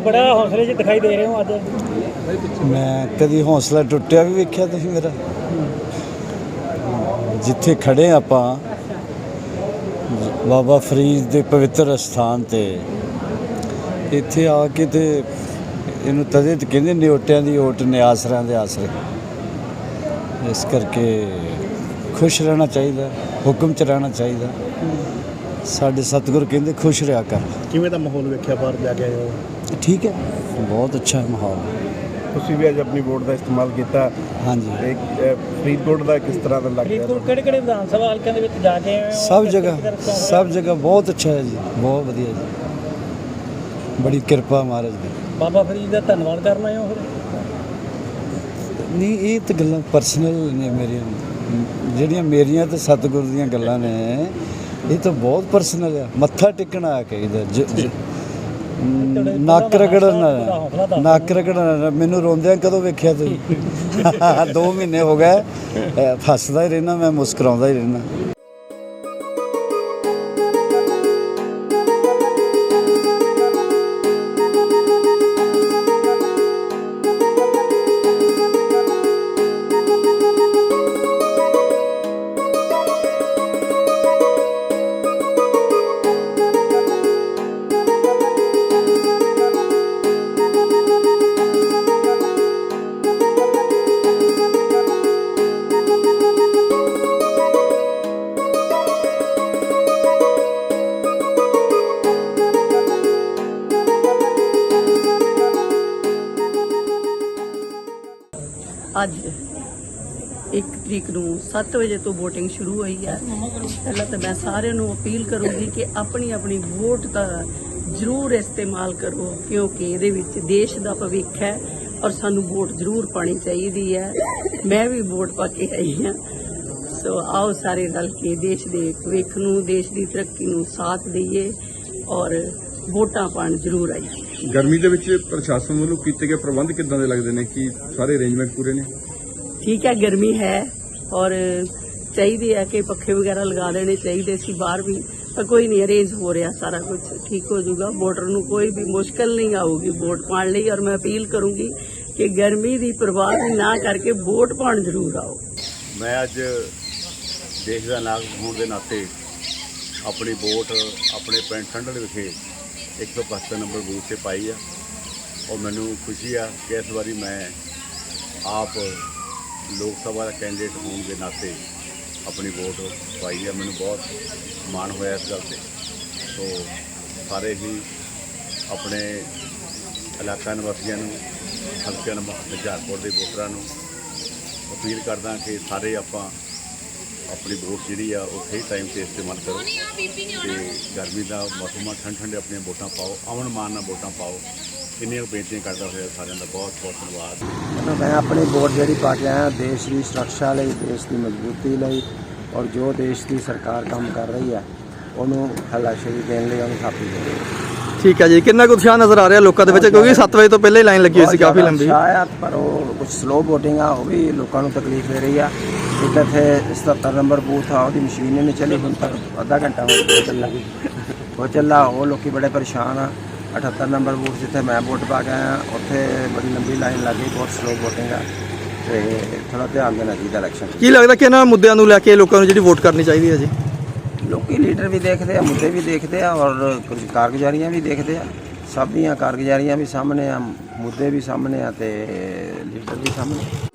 ਬੜਾ ਹੌਸਲੇ 'ਚ ਦਿਖਾਈ ਦੇ ਰਹੇ ਹੋ ਅੱਜ। ਮੈਂ ਕਦੀ ਹੌਸਲਾ ਟੁੱਟਿਆ ਵੀ ਵੇਖਿਆ ਤੁਸੀਂ ਮੇਰਾ? ਜਿੱਥੇ ਖੜੇ ਆਪਾਂ, ਬਾਬਾ ਫਰੀਦ ਦੇ ਪਵਿੱਤਰ ਸਥਾਨ ਤੇ, ਇੱਥੇ ਆ ਕੇ ਤੇ ਇਹਨੂੰ ਤਦੇ ਕਹਿੰਦੇ ਨਿਓਟਿਆਂ ਦੀ ਓਟ ਨਿਆਸਰਾਂ ਦੇ ਆਸਰੇ। ਇਸ ਕਰਕੇ ਖੁਸ਼ ਰਹਿਣਾ ਚਾਹੀਦਾ, ਹੁਕਮ ਚ ਰਹਿਣਾ ਚਾਹੀਦਾ। ਸਾਡੇ ਸਤਿਗੁਰ ਕਹਿੰਦੇ ਖੁਸ਼ ਰਿਹਾ ਕਰ। ਕਿਵੇਂ ਦਾ ਮਾਹੌਲ ਵੇਖਿਆ ਬਾਹਰ ਜਾ ਕੇ ਆਏ ਹੋ? ਠੀਕ ਹੈ। ਬਹੁਤ ਅੱਛਾ ਮਾਹੌਲ। ਤੁਸੀਂ ਵੀ ਅੱਜ ਆਪਣੀ ਵੋਟ ਦਾ ਇਸਤੇਮਾਲ ਕੀਤਾ। ਹਾਂਜੀ। ਤੇ ਅ, ਫਰੀਦਕੋਟ ਦਾ ਕਿਸ ਤਰ੍ਹਾਂ ਦਾ ਲੱਗ ਰਿਹਾ? ਕਿਹੜੇ ਕਿਹੜੇ ਵਿਧਾਨ ਸਭਾ ਹਲਕਿਆਂ ਦੇ ਵਿੱਚ ਜਾ ਕੇ ਆਏ ਹੋ? ਸਭ ਜਗ੍ਹਾ ਸਭ ਜਗ੍ਹਾ ਬਹੁਤ ਅੱਛਾ ਹੈ ਜੀ। ਬਹੁਤ ਵਧੀਆ ਜੀ। ਬੜੀ ਕਿਰਪਾ ਮਹਾਰਾਜ ਦੀ। ਬਾਬਾ ਫਰੀਦ ਦਾ ਧੰਨਵਾਦ ਕਰਨ ਆਏ ਹੋ ਫਿਰ? ਨਹੀਂ ਇਹ ਤਾਂ ਗੱਲਾਂ ਪਰਸਨਲ ਨੇ ਮੇਰੀਆਂ। ਜਿਹੜੀਆਂ ਮੇਰੀਆਂ ਤੇ ਸਤਿਗੁਰ ਦੀਆਂ ਗੱਲਾਂ ਨੇ ਇਹ ਤਾਂ ਬਹੁਤ ਪਰਸਨਲ ਆ। ਮੱਥਾ ਟੇਕਣਾ ਆ ਕੇ ਇਧਰ ਨੱਕ ਰਗੜਨਾ ਨੱਕ ਰਗੜਨਾ ਮੈਨੂੰ ਰੋਂਦਿਆਂ ਕਦੋਂ ਵੇਖਿਆ ਤੁਸੀਂ? 2 ਮਹੀਨੇ ਹੋ ਗਏ। ਹੱਸਦਾ ਹੀ ਰਹਿਣਾ ਮੈਂ ਮੁਸਕਰਾਉਂਦਾ ਹੀ ਰਹਿਣਾ। ਅੱਜ 1 ਤਰੀਕ ਨੂੰ 7 ਵਜੇ ਤੋਂ VOTING ਸ਼ੁਰੂ ਹੋਈ ਹੈ। ਪਹਿਲਾਂ ਤਾਂ ਮੈਂ ਸਾਰਿਆਂ ਨੂੰ ਅਪੀਲ ਕਰੂੰਗੀ ਕਿ ਆਪਣੀ ਆਪਣੀ ਵੋਟ ਦਾ ਜ਼ਰੂਰ ਇਸਤੇਮਾਲ ਕਰੋ, ਕਿਉਂਕਿ ਇਹਦੇ ਵਿੱਚ ਦੇਸ਼ ਦਾ ਭਵਿੱਖ ਹੈ ਔਰ ਸਾਨੂੰ ਵੋਟ ਜ਼ਰੂਰ ਪਾਣੀ ਚਾਹੀਦੀ ਹੈ। ਮੈਂ ਵੀ ਵੋਟ ਪਾ ਕੇ ਆਈ ਹਾਂ। ਸੋ ਆਓ ਸਾਰੇ ਰਲ ਕੇ ਦੇਸ਼ ਦੇ ਭਵਿੱਖ ਨੂੰ, ਦੇਸ਼ ਦੀ ਤਰੱਕੀ ਨੂੰ ਸਾਥ ਦਈਏ ਔਰ ਵੋਟਾਂ ਪਾਣ ਜ਼ਰੂਰ ਆਈਏ। ਗਰਮੀ ਦੇ ਵਿੱਚ ਪ੍ਰਸ਼ਾਸਨ ਵੱਲੋਂ ਕੀਤੇ ਗਏ ਪ੍ਰਬੰਧ ਕਿੱਦਾਂ ਦੇ ਲੱਗਦੇ ਨੇ? ਕਿ ਸਾਰੇ ਅਰੇਂਜਮੈਂਟ ਪੂਰੇ ਨੇ? ਠੀਕ ਹੈ ਗਰਮੀ ਹੈ ਔਰ ਚਾਹੀਦੀ ਹੈ ਕਿ ਪੱਖੇ ਵਗੈਰਾ ਲਗਾ ਦੇਣੇ ਚਾਹੀਦੇ ਸੀ ਬਾਹਰ ਵੀ ਪਰ ਕੋਈ ਨਹੀਂ ਅਰੇਂਜ ਹੋ ਰਿਹਾ ਸਾਰਾ ਕੁਝ ਠੀਕ ਹੋ ਜਾਊਗਾ ਵੋਟਰ ਨੂੰ ਕੋਈ ਵੀ ਮੁਸ਼ਕਲ ਨਹੀਂ ਆਊਗੀ ਵੋਟ ਪਾਉਣ ਲਈ ਔਰ ਮੈਂ ਅਪੀਲ ਕਰੂੰਗੀ ਕਿ ਗਰਮੀ ਦੀ ਪਰਵਾਹ ਵੀ ਨਾ ਕਰਕੇ ਵੋਟ ਪਾਉਣ ਜ਼ਰੂਰ ਆਓ। ਮੈਂ ਅੱਜ ਦੇਸ਼ ਦਾ ਨਾਗਰਿਕ ਹੋਣ ਦੇ ਨਾਤੇ ਆਪਣੀ ਵੋਟ ਆਪਣੇ ਪਿੰਡ ਠੰਡਲ ਵਿਖੇ 175 ਨੰਬਰ ਬੂਥ ਤੇ ਪਾਈ ਆ। ਔਰ ਮੈਨੂੰ ਖੁਸ਼ੀ ਆ ਕਿ ਇਸ ਵਾਰੀ ਮੈਂ ਆਪ ਲੋਕ ਸਭਾ ਦਾ ਕੈਂਡੀਡੇਟ ਹੋਣ ਦੇ ਨਾਤੇ ਆਪਣੀ ਵੋਟ ਪਾਈ ਆ। ਮੈਨੂੰ ਬਹੁਤ ਮਾਣ ਹੋਇਆ ਇਸ ਗੱਲ ਤੇ। ਸੋ ਸਾਰੇ ਹੀ ਆਪਣੇ ਇਲਾਕਾ ਨਿਵਾਸੀਆਂ ਨੂੰ ਹਲਕੇ ਨੰਬਰ ਹੁਸ਼ਿਆਰਪੁਰ ਦੇ ਵੋਟਰਾਂ ਨੂੰ ਅਪੀਲ ਕਰਦਾ ਕਿ ਸਾਰੇ ਆਪਾਂ ਆਪਣੀ ਵੋਟ ਜਿਹੜੀ ਆ ਉਹ ਸਹੀ ਟਾਈਮ ਤੇ ਇਸਤੇਮਾਲ ਕਰੋ। ਤੇ ਗਰਮੀ ਦਾ ਮੌਸਮ ਆ ਠੰਡ ਠੰਡੇ ਆਪਣੀਆਂ ਵੋਟਾਂ ਪਾਓ ਅਮਨ ਮਾਨ ਨਾਲ ਵੋਟਾਂ ਪਾਓ। ਇੰਨੀਆਂ ਬੇਨਤੀਆਂ ਕਰਦਾ ਹੋਇਆ ਸਾਰਿਆਂ ਦਾ ਬਹੁਤ ਬਹੁਤ ਧੰਨਵਾਦ। ਮੈਂ ਆਪਣੀ ਵੋਟ ਜਿਹੜੀ ਪਾ ਕੇ ਆਇਆ ਦੇਸ਼ ਦੀ ਸੁਰੱਖਿਆ ਲਈ ਦੇਸ਼ ਦੀ ਮਜ਼ਬੂਤੀ ਲਈ ਔਰ ਜੋ ਦੇਸ਼ ਦੀ ਸਰਕਾਰ ਕੰਮ ਕਰ ਰਹੀ ਹੈ ਉਹਨੂੰ ਹੱਲਾਸ਼ੇਰੀ ਦੇਣ ਲਈ ਉਹਨੂੰ ਥਾਪੀ ਦੇ ਠੀਕ ਹੈ ਜੀ ਕਿੰਨਾ ਕੁ ਉਤਸ਼ਾਹ ਨਜ਼ਰ ਆ ਰਿਹਾ ਲੋਕਾਂ ਦੇ ਵਿੱਚ? ਕਿਉਂਕਿ 7 ਵਜੇ ਤੋਂ ਪਹਿਲਾਂ ਹੀ ਲਾਈਨ ਲੱਗੀ ਹੋਈ ਸੀ ਕਾਫੀ ਲੰਬੀ। ਸ਼ਾਇਦ ਪਰ ਉਹ ਕੁਝ ਸਲੋ VOTING ਆ ਉਹ ਵੀ ਲੋਕਾਂ ਨੂੰ ਤਕਲੀਫ ਦੇ ਰਹੀ ਆ। ਇੱਕ ਇੱਥੇ 77 ਨੰਬਰ ਬੂਥ ਆ ਉਹਦੀ ਮਸ਼ੀਨ ਨਹੀਂ ਚੱਲੀ ਹੁਣ ਤੱਕ ਅੱਧਾ ਘੰਟਾ ਹੋ ਗਿਆ ਚੱਲਾ ਉਹ ਚੱਲਾ ਉਹ ਲੋਕੀ ਬੜੇ ਪਰੇਸ਼ਾਨ ਆ। 78 ਨੰਬਰ ਬੂਥ ਜਿੱਥੇ ਮੈਂ ਵੋਟ ਪਾ ਕੇ ਆਇਆ ਉੱਥੇ ਬੜੀ ਲੰਬੀ ਲਾਈਨ ਲੱਗੀ ਬਹੁਤ ਸਲੋ VOTING ਆ। ਤੇ ਥੋੜਾ ਧਿਆਨ ਦੇਣਾ ਚਾਹੀਦਾ ਇਲੈਕਸ਼ਨ ਕੀ ਲੱਗਦਾ ਕਿ ਇਹਨਾਂ ਮੁੱਦਿਆਂ ਨੂੰ ਲੈ ਕੇ ਲੋਕਾਂ ਨੂੰ ਜਿਹੜੀ ਵੋਟ ਕਰਨੀ ਚਾਹੀਦੀ ਹੈ ਜੀ? ਲੋਕੀ ਲੀਡਰ ਵੀ ਦੇਖਦੇ ਆ ਮੁੱਦੇ ਵੀ ਦੇਖਦੇ ਆ ਔਰ ਕੁਝ ਕਾਰਗੁਜ਼ਾਰੀਆਂ ਵੀ ਦੇਖਦੇ ਆ। ਸਭ ਦੀਆਂ ਕਾਰਗੁਜ਼ਾਰੀਆਂ ਵੀ ਸਾਹਮਣੇ ਆ ਮੁੱਦੇ ਵੀ ਸਾਹਮਣੇ ਆ ਤੇ ਲੀਡਰ ਵੀ ਸਾਹਮਣੇ।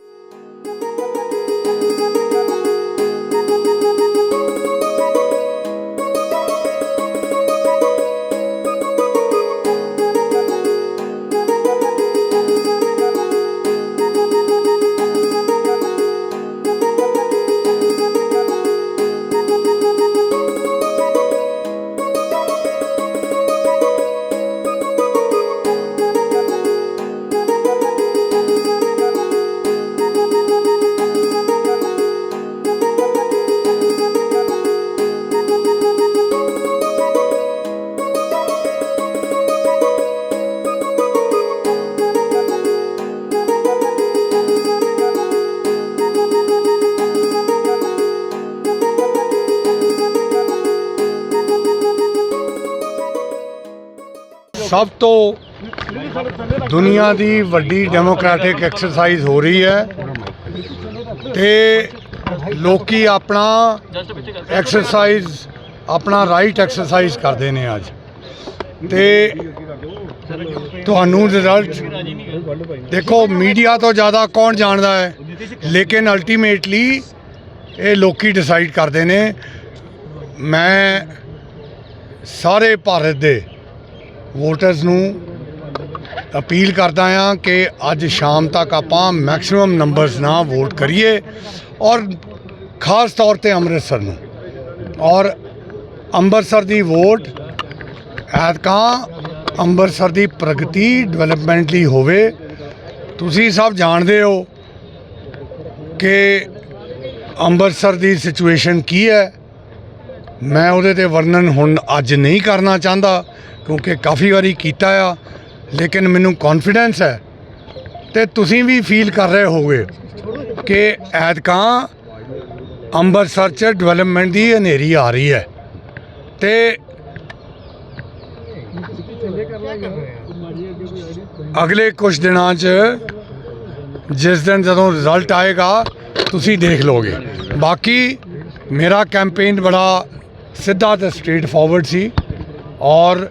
ਸਭ ਤੋਂ ਦੁਨੀਆ ਦੀ ਵੱਡੀ ਡੈਮੋਕ੍ਰੈਟਿਕ ਐਕਸਰਸਾਈਜ਼ ਹੋ ਰਹੀ ਹੈ ਤੇ ਲੋਕੀ ਆਪਣਾ ਐਕਸਰਸਾਈਜ਼, ਆਪਣਾ ਰਾਈਟ ਐਕਸਰਸਾਈਜ਼ ਕਰਦੇ ਨੇ ਅੱਜ। ਤੇ ਤੁਹਾਨੂੰ ਰਿਜ਼ਲਟ ਦੇਖੋ ਮੀਡੀਆ ਤੋਂ ਜ਼ਿਆਦਾ ਕੌਣ ਜਾਣਦਾ ਹੈ? ਲੇਕਿਨ ਅਲਟੀਮੇਟਲੀ ਇਹ ਲੋਕੀ ਡਿਸਾਈਡ ਕਰਦੇ ਨੇ। ਮੈਂ ਸਾਰੇ ਭਾਰਤ ਦੇ ਵੋਟਰਸ ਨੂੰ ਅਪੀਲ ਕਰਦਾ ਹਾਂ ਕਿ ਅੱਜ ਸ਼ਾਮ ਤੱਕ ਆਪਾਂ ਮੈਕਸਿਮਮ ਨੰਬਰਸ ਨਾਲ ਵੋਟ ਕਰੀਏ ਔਰ ਖਾਸ ਤੌਰ ਤੇ ਅੰਮ੍ਰਿਤਸਰ ਨੂੰ। ਔਰ ਅੰਮ੍ਰਿਤਸਰ ਦੀ ਵੋਟ ਐਤਕਾਂ ਅੰਮ੍ਰਿਤਸਰ ਦੀ ਪ੍ਰਗਤੀ ਡਿਵੈਲਪਮੈਂਟ ਲਈ ਹੋਵੇ। ਤੁਸੀਂ ਸਭ ਜਾਣਦੇ ਹੋ ਕਿ ਅੰਮ੍ਰਿਤਸਰ ਦੀ ਸਿਚੁਏਸ਼ਨ ਕੀ ਹੈ? ਮੈਂ ਉਹਦੇ ਤੇ ਵਰਣਨ ਹੁਣ ਅੱਜ ਨਹੀਂ ਕਰਨਾ ਚਾਹੁੰਦਾ, ਕਿਉਂਕਿ ਕਾਫੀ ਵਾਰੀ ਕੀਤਾ ਆ, ਲੇਕਿਨ ਮੈਨੂੰ ਕੌਨਫੀਡੈਂਸ ਹੈ। ਤੇ ਤੁਸੀਂ ਵੀ ਫੀਲ ਕਰ ਰਹੇ ਹੋਗੇ ਕਿ ਐਤਕਾਂ ਅੰਮ੍ਰਿਤਸਰ 'ਚ ਡਿਵੈਲਪਮੈਂਟ ਦੀ ਹਨੇਰੀ ਆ ਰਹੀ ਹੈ। ਤੇ ਅਗਲੇ ਕੁਝ ਦਿਨਾਂ 'ਚ ਜਿਸ ਦਿਨ ਜਦੋਂ ਰਿਜ਼ਲਟ ਆਏਗਾ, ਤੁਸੀਂ ਦੇਖ ਲਓਗੇ। ਬਾਕੀ ਮੇਰਾ ਕੈਂਪੇਨ ਬੜਾ ਸਿੱਧਾ ਤੇ ਸਟ੍ਰੇਟ ਫਾਰਵਰਡ ਸੀ ਔਰ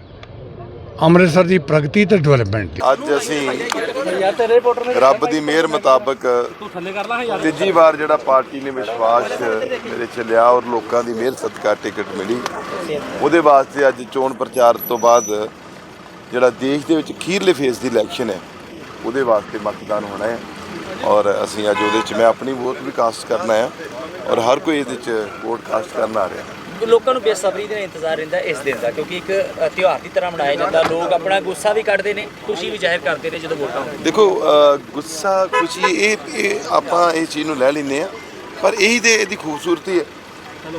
ਅੰਮ੍ਰਿਤਸਰ ਦੀ ਪ੍ਰਗਤੀ ਤੇ ਡਿਵੈਲਪਮੈਂਟ ਅੱਜ ਅਸੀਂ ਰੱਬ ਦੀ ਮਿਹਰ ਮੁਤਾਬਕ ਤੀਜੀ ਵਾਰ ਜਿਹੜਾ ਪਾਰਟੀ ਨੇ ਵਿਸ਼ਵਾਸ ਮੇਰੇ ਚ ਲਿਆ ਔਰ ਲੋਕਾਂ ਦੀ ਮਿਹਰ ਸਦਕਾ ਟਿਕਟ ਮਿਲੀ। ਉਹਦੇ ਵਾਸਤੇ ਅੱਜ ਚੋਣ ਪ੍ਰਚਾਰ ਤੋਂ ਬਾਅਦ ਜਿਹੜਾ ਦੇਸ਼ ਦੇ ਵਿੱਚ ਅਖੀਰਲੇ ਫੇਸ ਦੀ ਇਲੈਕਸ਼ਨ ਹੈ, ਉਹਦੇ ਵਾਸਤੇ ਮਤਦਾਨ ਹੋਣਾ ਹੈ ਔਰ ਅਸੀਂ ਅੱਜ ਉਹਦੇ ਚ, ਮੈਂ ਆਪਣੀ ਵੋਟ ਵੀ ਕਾਸਟ ਕਰਨਾ ਹੈ ਔਰ ਹਰ ਕੋਈ ਇਹਦੇ ਚ ਵੋਟ ਕਾਸਟ ਕਰਨ ਆ ਰਿਹਾ ਲੋਕਾਂ ਨੂੰ ਬੇਸਬਰੀ ਦਾ ਇੰਤਜ਼ਾਰ ਰਹਿੰਦਾ ਇਸ ਦਿਨ ਦਾ, ਕਿਉਂਕਿ ਇੱਕ ਤਿਉਹਾਰ ਦੀ ਤਰ੍ਹਾਂ ਮਨਾਇਆ ਜਾਂਦਾ। ਲੋਕ ਆਪਣਾ ਗੁੱਸਾ ਵੀ ਕੱਢਦੇ ਨੇ, ਖੁਸ਼ੀ ਵੀ ਜ਼ਾਹਿਰ ਕਰਦੇ ਨੇ ਜਦੋਂ ਵੋਟਾਂ ਹੁੰਦੀਆਂ ਦੇਖੋ ਗੁੱਸਾ, ਖੁਸ਼ੀ, ਇਹ ਇਹ ਆਪਾਂ ਇਹ ਚੀਜ਼ ਨੂੰ ਲੈ ਲੈਂਦੇ ਆ ਪਰ ਇਹੀ ਤੇ ਇਹਦੀ ਖੂਬਸੂਰਤੀ ਹੈ।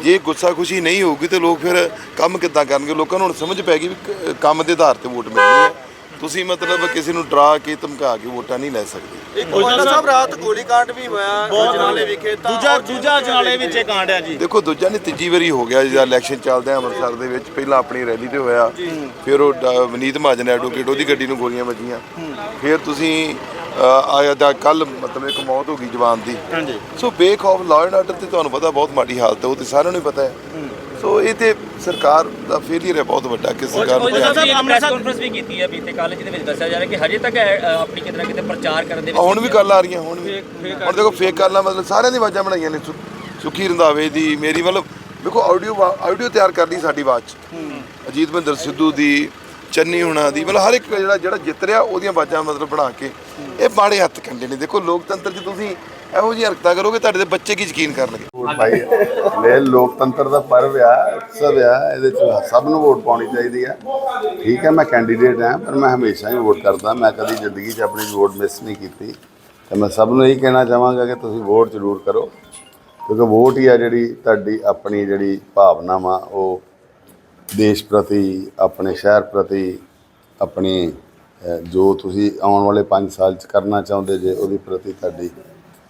ਜੇ ਗੁੱਸਾ ਖੁਸ਼ੀ ਨਹੀਂ ਹੋਊਗੀ ਤੇ ਲੋਕ ਫਿਰ ਕੰਮ ਕਿੱਦਾਂ ਕਰਨਗੇ? ਲੋਕਾਂ ਨੂੰ ਹੁਣ ਸਮਝ ਪੈ ਗਈ ਵੀ ਕੰਮ ਦੇ ਆਧਾਰ ਤੇ ਵੋਟ ਮਿਲਣੀ ਹੈ। ਤੁਸੀਂ ਮਤਲਬ ਕਿਸੇ ਨੂੰ ਡਰਾ ਕੇ ਧਮਕਾ ਕੇ ਵੋਟਾਂ ਨਹੀਂ ਲੈ ਸਕਦੇ। ਸਾਹਿਬ ਰਾਤ ਗੋਲੀकांड ਵੀ ਹੋਇਆ ਜਨਾਲੇ ਵਿਖੇ ਦੂਜਾ ਦੂਜਾ ਜਨਾਲੇ ਵਿੱਚ ਕਾਂਡ ਆ ਜੀ। ਦੇਖੋ ਦੂਜਾ ਨਹੀਂ ਤੀਜੀ ਵਾਰੀ ਹੋ ਗਿਆ ਜਿਹਦਾ ਇਲੈਕਸ਼ਨ ਚੱਲਦੇ ਆ ਅੰਮ੍ਰਿਤਸਰ ਦੇ ਵਿੱਚ। ਪਹਿਲਾਂ ਆਪਣੀ ਰੈਲੀ ਤੇ ਹੋਇਆ ਫਿਰ ਉਹ ਡ- ਵਨੀਤ ਮਹਾਜਨ ਐਡਵੋਕੇਟ ਉਹਦੀ ਗੱਡੀ ਨੂੰ ਗੋਲੀਆਂ ਵੱਜੀਆਂ। ਫਿਰ ਤੁਸੀਂ ਆਇਆ ਦਾ ਕੱਲ ਮਤਲਬ ਇੱਕ ਮੌਤ ਹੋ ਗਈ ਜਵਾਨ ਦੀ। ਹਾਂਜੀ। ਸੋ ਬੇਖੌਫ ਲਾਅ ਐਂਡ ਆਰਡਰ ਤੇ ਤੁਹਾਨੂੰ ਪਤਾ ਬਹੁਤ ਮਾੜੀ ਹਾਲਤ ਹੈ ਉਹ ਤੇ ਸਾਰਿਆਂ ਨੂੰ ਹੀ ਪਤਾ ਹੈ। ਸੋ ਇਹ ਤੇ ਸਰਕਾਰ ਦਾ ਫੇਲਿਅਰ ਹੈ ਬਹੁਤ ਵੱਡਾ ਕਿ ਸਰਕਾਰ ਨੂੰ ਸਾਹਿਬ ਪ੍ਰੈਸ ਕਾਨਫਰੰਸ ਵੀ ਕੀਤੀ ਹੈ ਬੀਤੇ ਕੱਲ ਜਿਹਦੇ ਵਿੱਚ ਦੱਸਿਆ ਜਾ ਰਿਹਾ ਕਿ ਹਜੇ ਤੱਕ ਆਪਣੀ ਕਿਤੇ ਨਾ ਕਿਤੇ ਪ੍ਰਚਾਰ ਕਰਨ ਦੇ ਆ ਹੁਣ ਵੀ ਗੱਲ ਆ ਰਹੀਆਂ ਹੁਣ ਵੀ। ਹੁਣ ਦੇਖੋ ਫੇਕ ਕਾਲਾਂ ਮਤਲਬ ਸਾਰਿਆਂ ਦੀ ਆਵਾਜ਼ਾਂ ਬਣਾਈਆਂ ਨੇ ਸੁਖੀ ਰੰਧਾਵੇ ਦੀ ਮੇਰੀ ਮਤਲਬ ਦੇਖੋ ਆਡੀਓ ਆਡੀਓ ਤਿਆਰ ਕਰ ਲਈ ਸਾਡੀ ਆਵਾਜ਼ 'ਚ। ਅਜੀਤ ਮਹਿੰਦਰ ਸਿੱਧੂ ਦੀ ਚੰਨੀ ਹੁਣਾ ਦੀ ਮਤਲਬ ਹਰ ਇੱਕ ਜਿਹੜਾ ਜਿਹੜਾ ਜਿੱਤ ਰਿਹਾ ਉਹਦੀਆਂ ਆਵਾਜ਼ਾਂ ਮਤਲਬ ਬਣਾ ਕੇ ਇਹ ਬਾੜੇ ਹੱਥ ਕੰਡੇ ਨੇ। ਦੇਖੋ ਲੋਕਤੰਤਰ 'ਚ ਤੁਸੀਂ ਇਹੋ ਜਿਹੀ ਹਰਕਤਾਂ ਕਰੋਗੇ ਤੁਹਾਡੇ ਦੇ ਬੱਚੇ ਕੀ ਯਕੀਨ ਕਰਨਗੇ? ਵੋਟ ਪਾਈ ਲੈ ਲੋਕਤੰਤਰ ਦਾ ਪਰਵ ਆ ਉਤਸਵ ਆ ਇਹਦੇ ਚ ਸਭ ਨੂੰ ਵੋਟ ਪਾਉਣੀ ਚਾਹੀਦੀ ਆ। ਠੀਕ ਹੈ ਮੈਂ ਕੈਂਡੀਡੇਟ ਹਾਂ ਪਰ ਮੈਂ ਹਮੇਸ਼ਾ ਹੀ ਵੋਟ ਕਰਦਾ। ਮੈਂ ਕਦੀ ਜ਼ਿੰਦਗੀ 'ਚ ਆਪਣੀ ਵੋਟ ਮਿਸ ਨਹੀਂ ਕੀਤੀ। ਤੇ ਮੈਂ ਸਭ ਨੂੰ ਇਹ ਕਹਿਣਾ ਚਾਹਾਂਗਾ ਕਿ ਤੁਸੀਂ ਵੋਟ ਜ਼ਰੂਰ ਕਰੋ ਕਿਉਂਕਿ ਵੋਟ ਹੀ ਆ ਜਿਹੜੀ ਤੁਹਾਡੀ ਆਪਣੀ ਜਿਹੜੀ ਭਾਵਨਾਵਾਂ ਉਹ ਦੇਸ਼ ਪ੍ਰਤੀ ਆਪਣੇ ਸ਼ਹਿਰ ਪ੍ਰਤੀ ਆਪਣੀ ਅਹ, ਜੋ ਤੁਸੀਂ ਆਉਣ ਵਾਲੇ 5 ਸਾਲ ਚ ਕਰਨਾ ਚਾਹੁੰਦੇ ਜੇ ਉਹਦੇ ਪ੍ਰਤੀ ਤੁਹਾਡੀ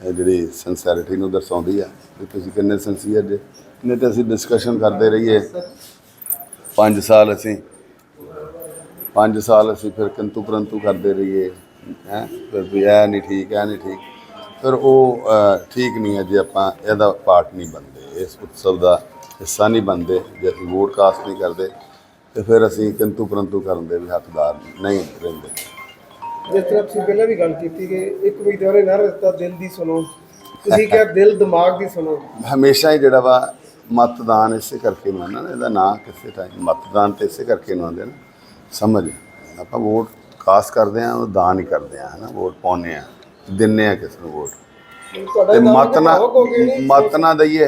ਅਹ, ਜਿਹੜੀ ਸਿੰਸੈਰਿਟੀ ਨੂੰ ਦਰਸਾਉਂਦੀ ਆ ਕਿ ਤੁਸੀਂ ਕਿੰਨੇ ਸਿੰਸੀਅਰ ਜੇ। ਨਹੀਂ ਤਾਂ ਅਸੀਂ ਡਿਸਕਸ਼ਨ ਕਰਦੇ ਰਹੀਏ। 5 ਸਾਲ ਅਸੀਂ 5 ਸਾਲ ਅਸੀਂ ਫਿਰ ਕਿੰਤੂ ਪਰੰਤੂ ਕਰਦੇ ਰਹੀਏ। ਹੈ? ਫਿਰ ਵੀ ਇਹ ਨਹੀਂ ਠੀਕ ਇਹ ਨਹੀਂ ਠੀਕ। ਫਿਰ ਉਹ ਠੀਕ ਨਹੀਂ ਹੈ ਜੇ ਆਪਾਂ ਇਹਦਾ ਪਾਰਟ ਨਹੀਂ ਬਣਦੇ ਇਸ ਉਤਸਵ ਦਾ ਹਿੱਸਾ ਨਹੀਂ ਬਣਦੇ ਜੇ ਅਸੀਂ ਵੋਟ ਕਾਸਟ ਨਹੀਂ ਕਰਦੇ ਤੇ ਫਿਰ ਅਸੀਂ ਕਿੰਤੂ ਪਰੰਤੂ ਕਰਨ ਦੇ ਵੀ ਹੱਕਦਾਰ ਨਹੀਂ ਰਹਿੰਦੇ। ਜਿਸ ਤਰ੍ਹਾਂ ਤੁਸੀਂ ਪਹਿਲਾਂ ਵੀ ਗੱਲ ਕੀਤੀ ਕਿ ਇੱਕ ਵਿਦਿਆਰੇ ਨਾ ਰਸਤਾ ਦਿਲ ਦੀ ਸੁਣੋ। ਤੁਸੀਂ ਕਿਹਾ ਦਿਲ ਦਿਮਾਗ ਦੀ ਸੁਣੋ। ਹਮੇਸ਼ਾ ਹੀ ਜਿਹੜਾ ਵਾ ਮਤਦਾਨ ਇਸੇ ਕਰਕੇ ਮੰਨਣਾ ਨਾ ਇਹਦਾ ਨਾਂ ਕਿਸੇ ਟਾਈਮ ਮਤਦਾਨ ਤੇ ਇਸੇ ਕਰਕੇ ਮੰਨਦੇ ਨਾ। ਸਮਝ ਆਪਾਂ ਵੋਟ ਕਾਸਟ ਕਰਦੇ ਆ ਉਹ ਦਾਨ ਹੀ ਕਰਦੇ ਆ ਹਨਾ? ਵੋਟ ਪਾਉਂਦੇ ਆ ਦਿੰਨੇ ਆ ਕਿਸ ਨੂੰ ਵੋਟ। ਤੇ ਮਤ ਨਾ ਮਤ ਨਾ ਦਈਏ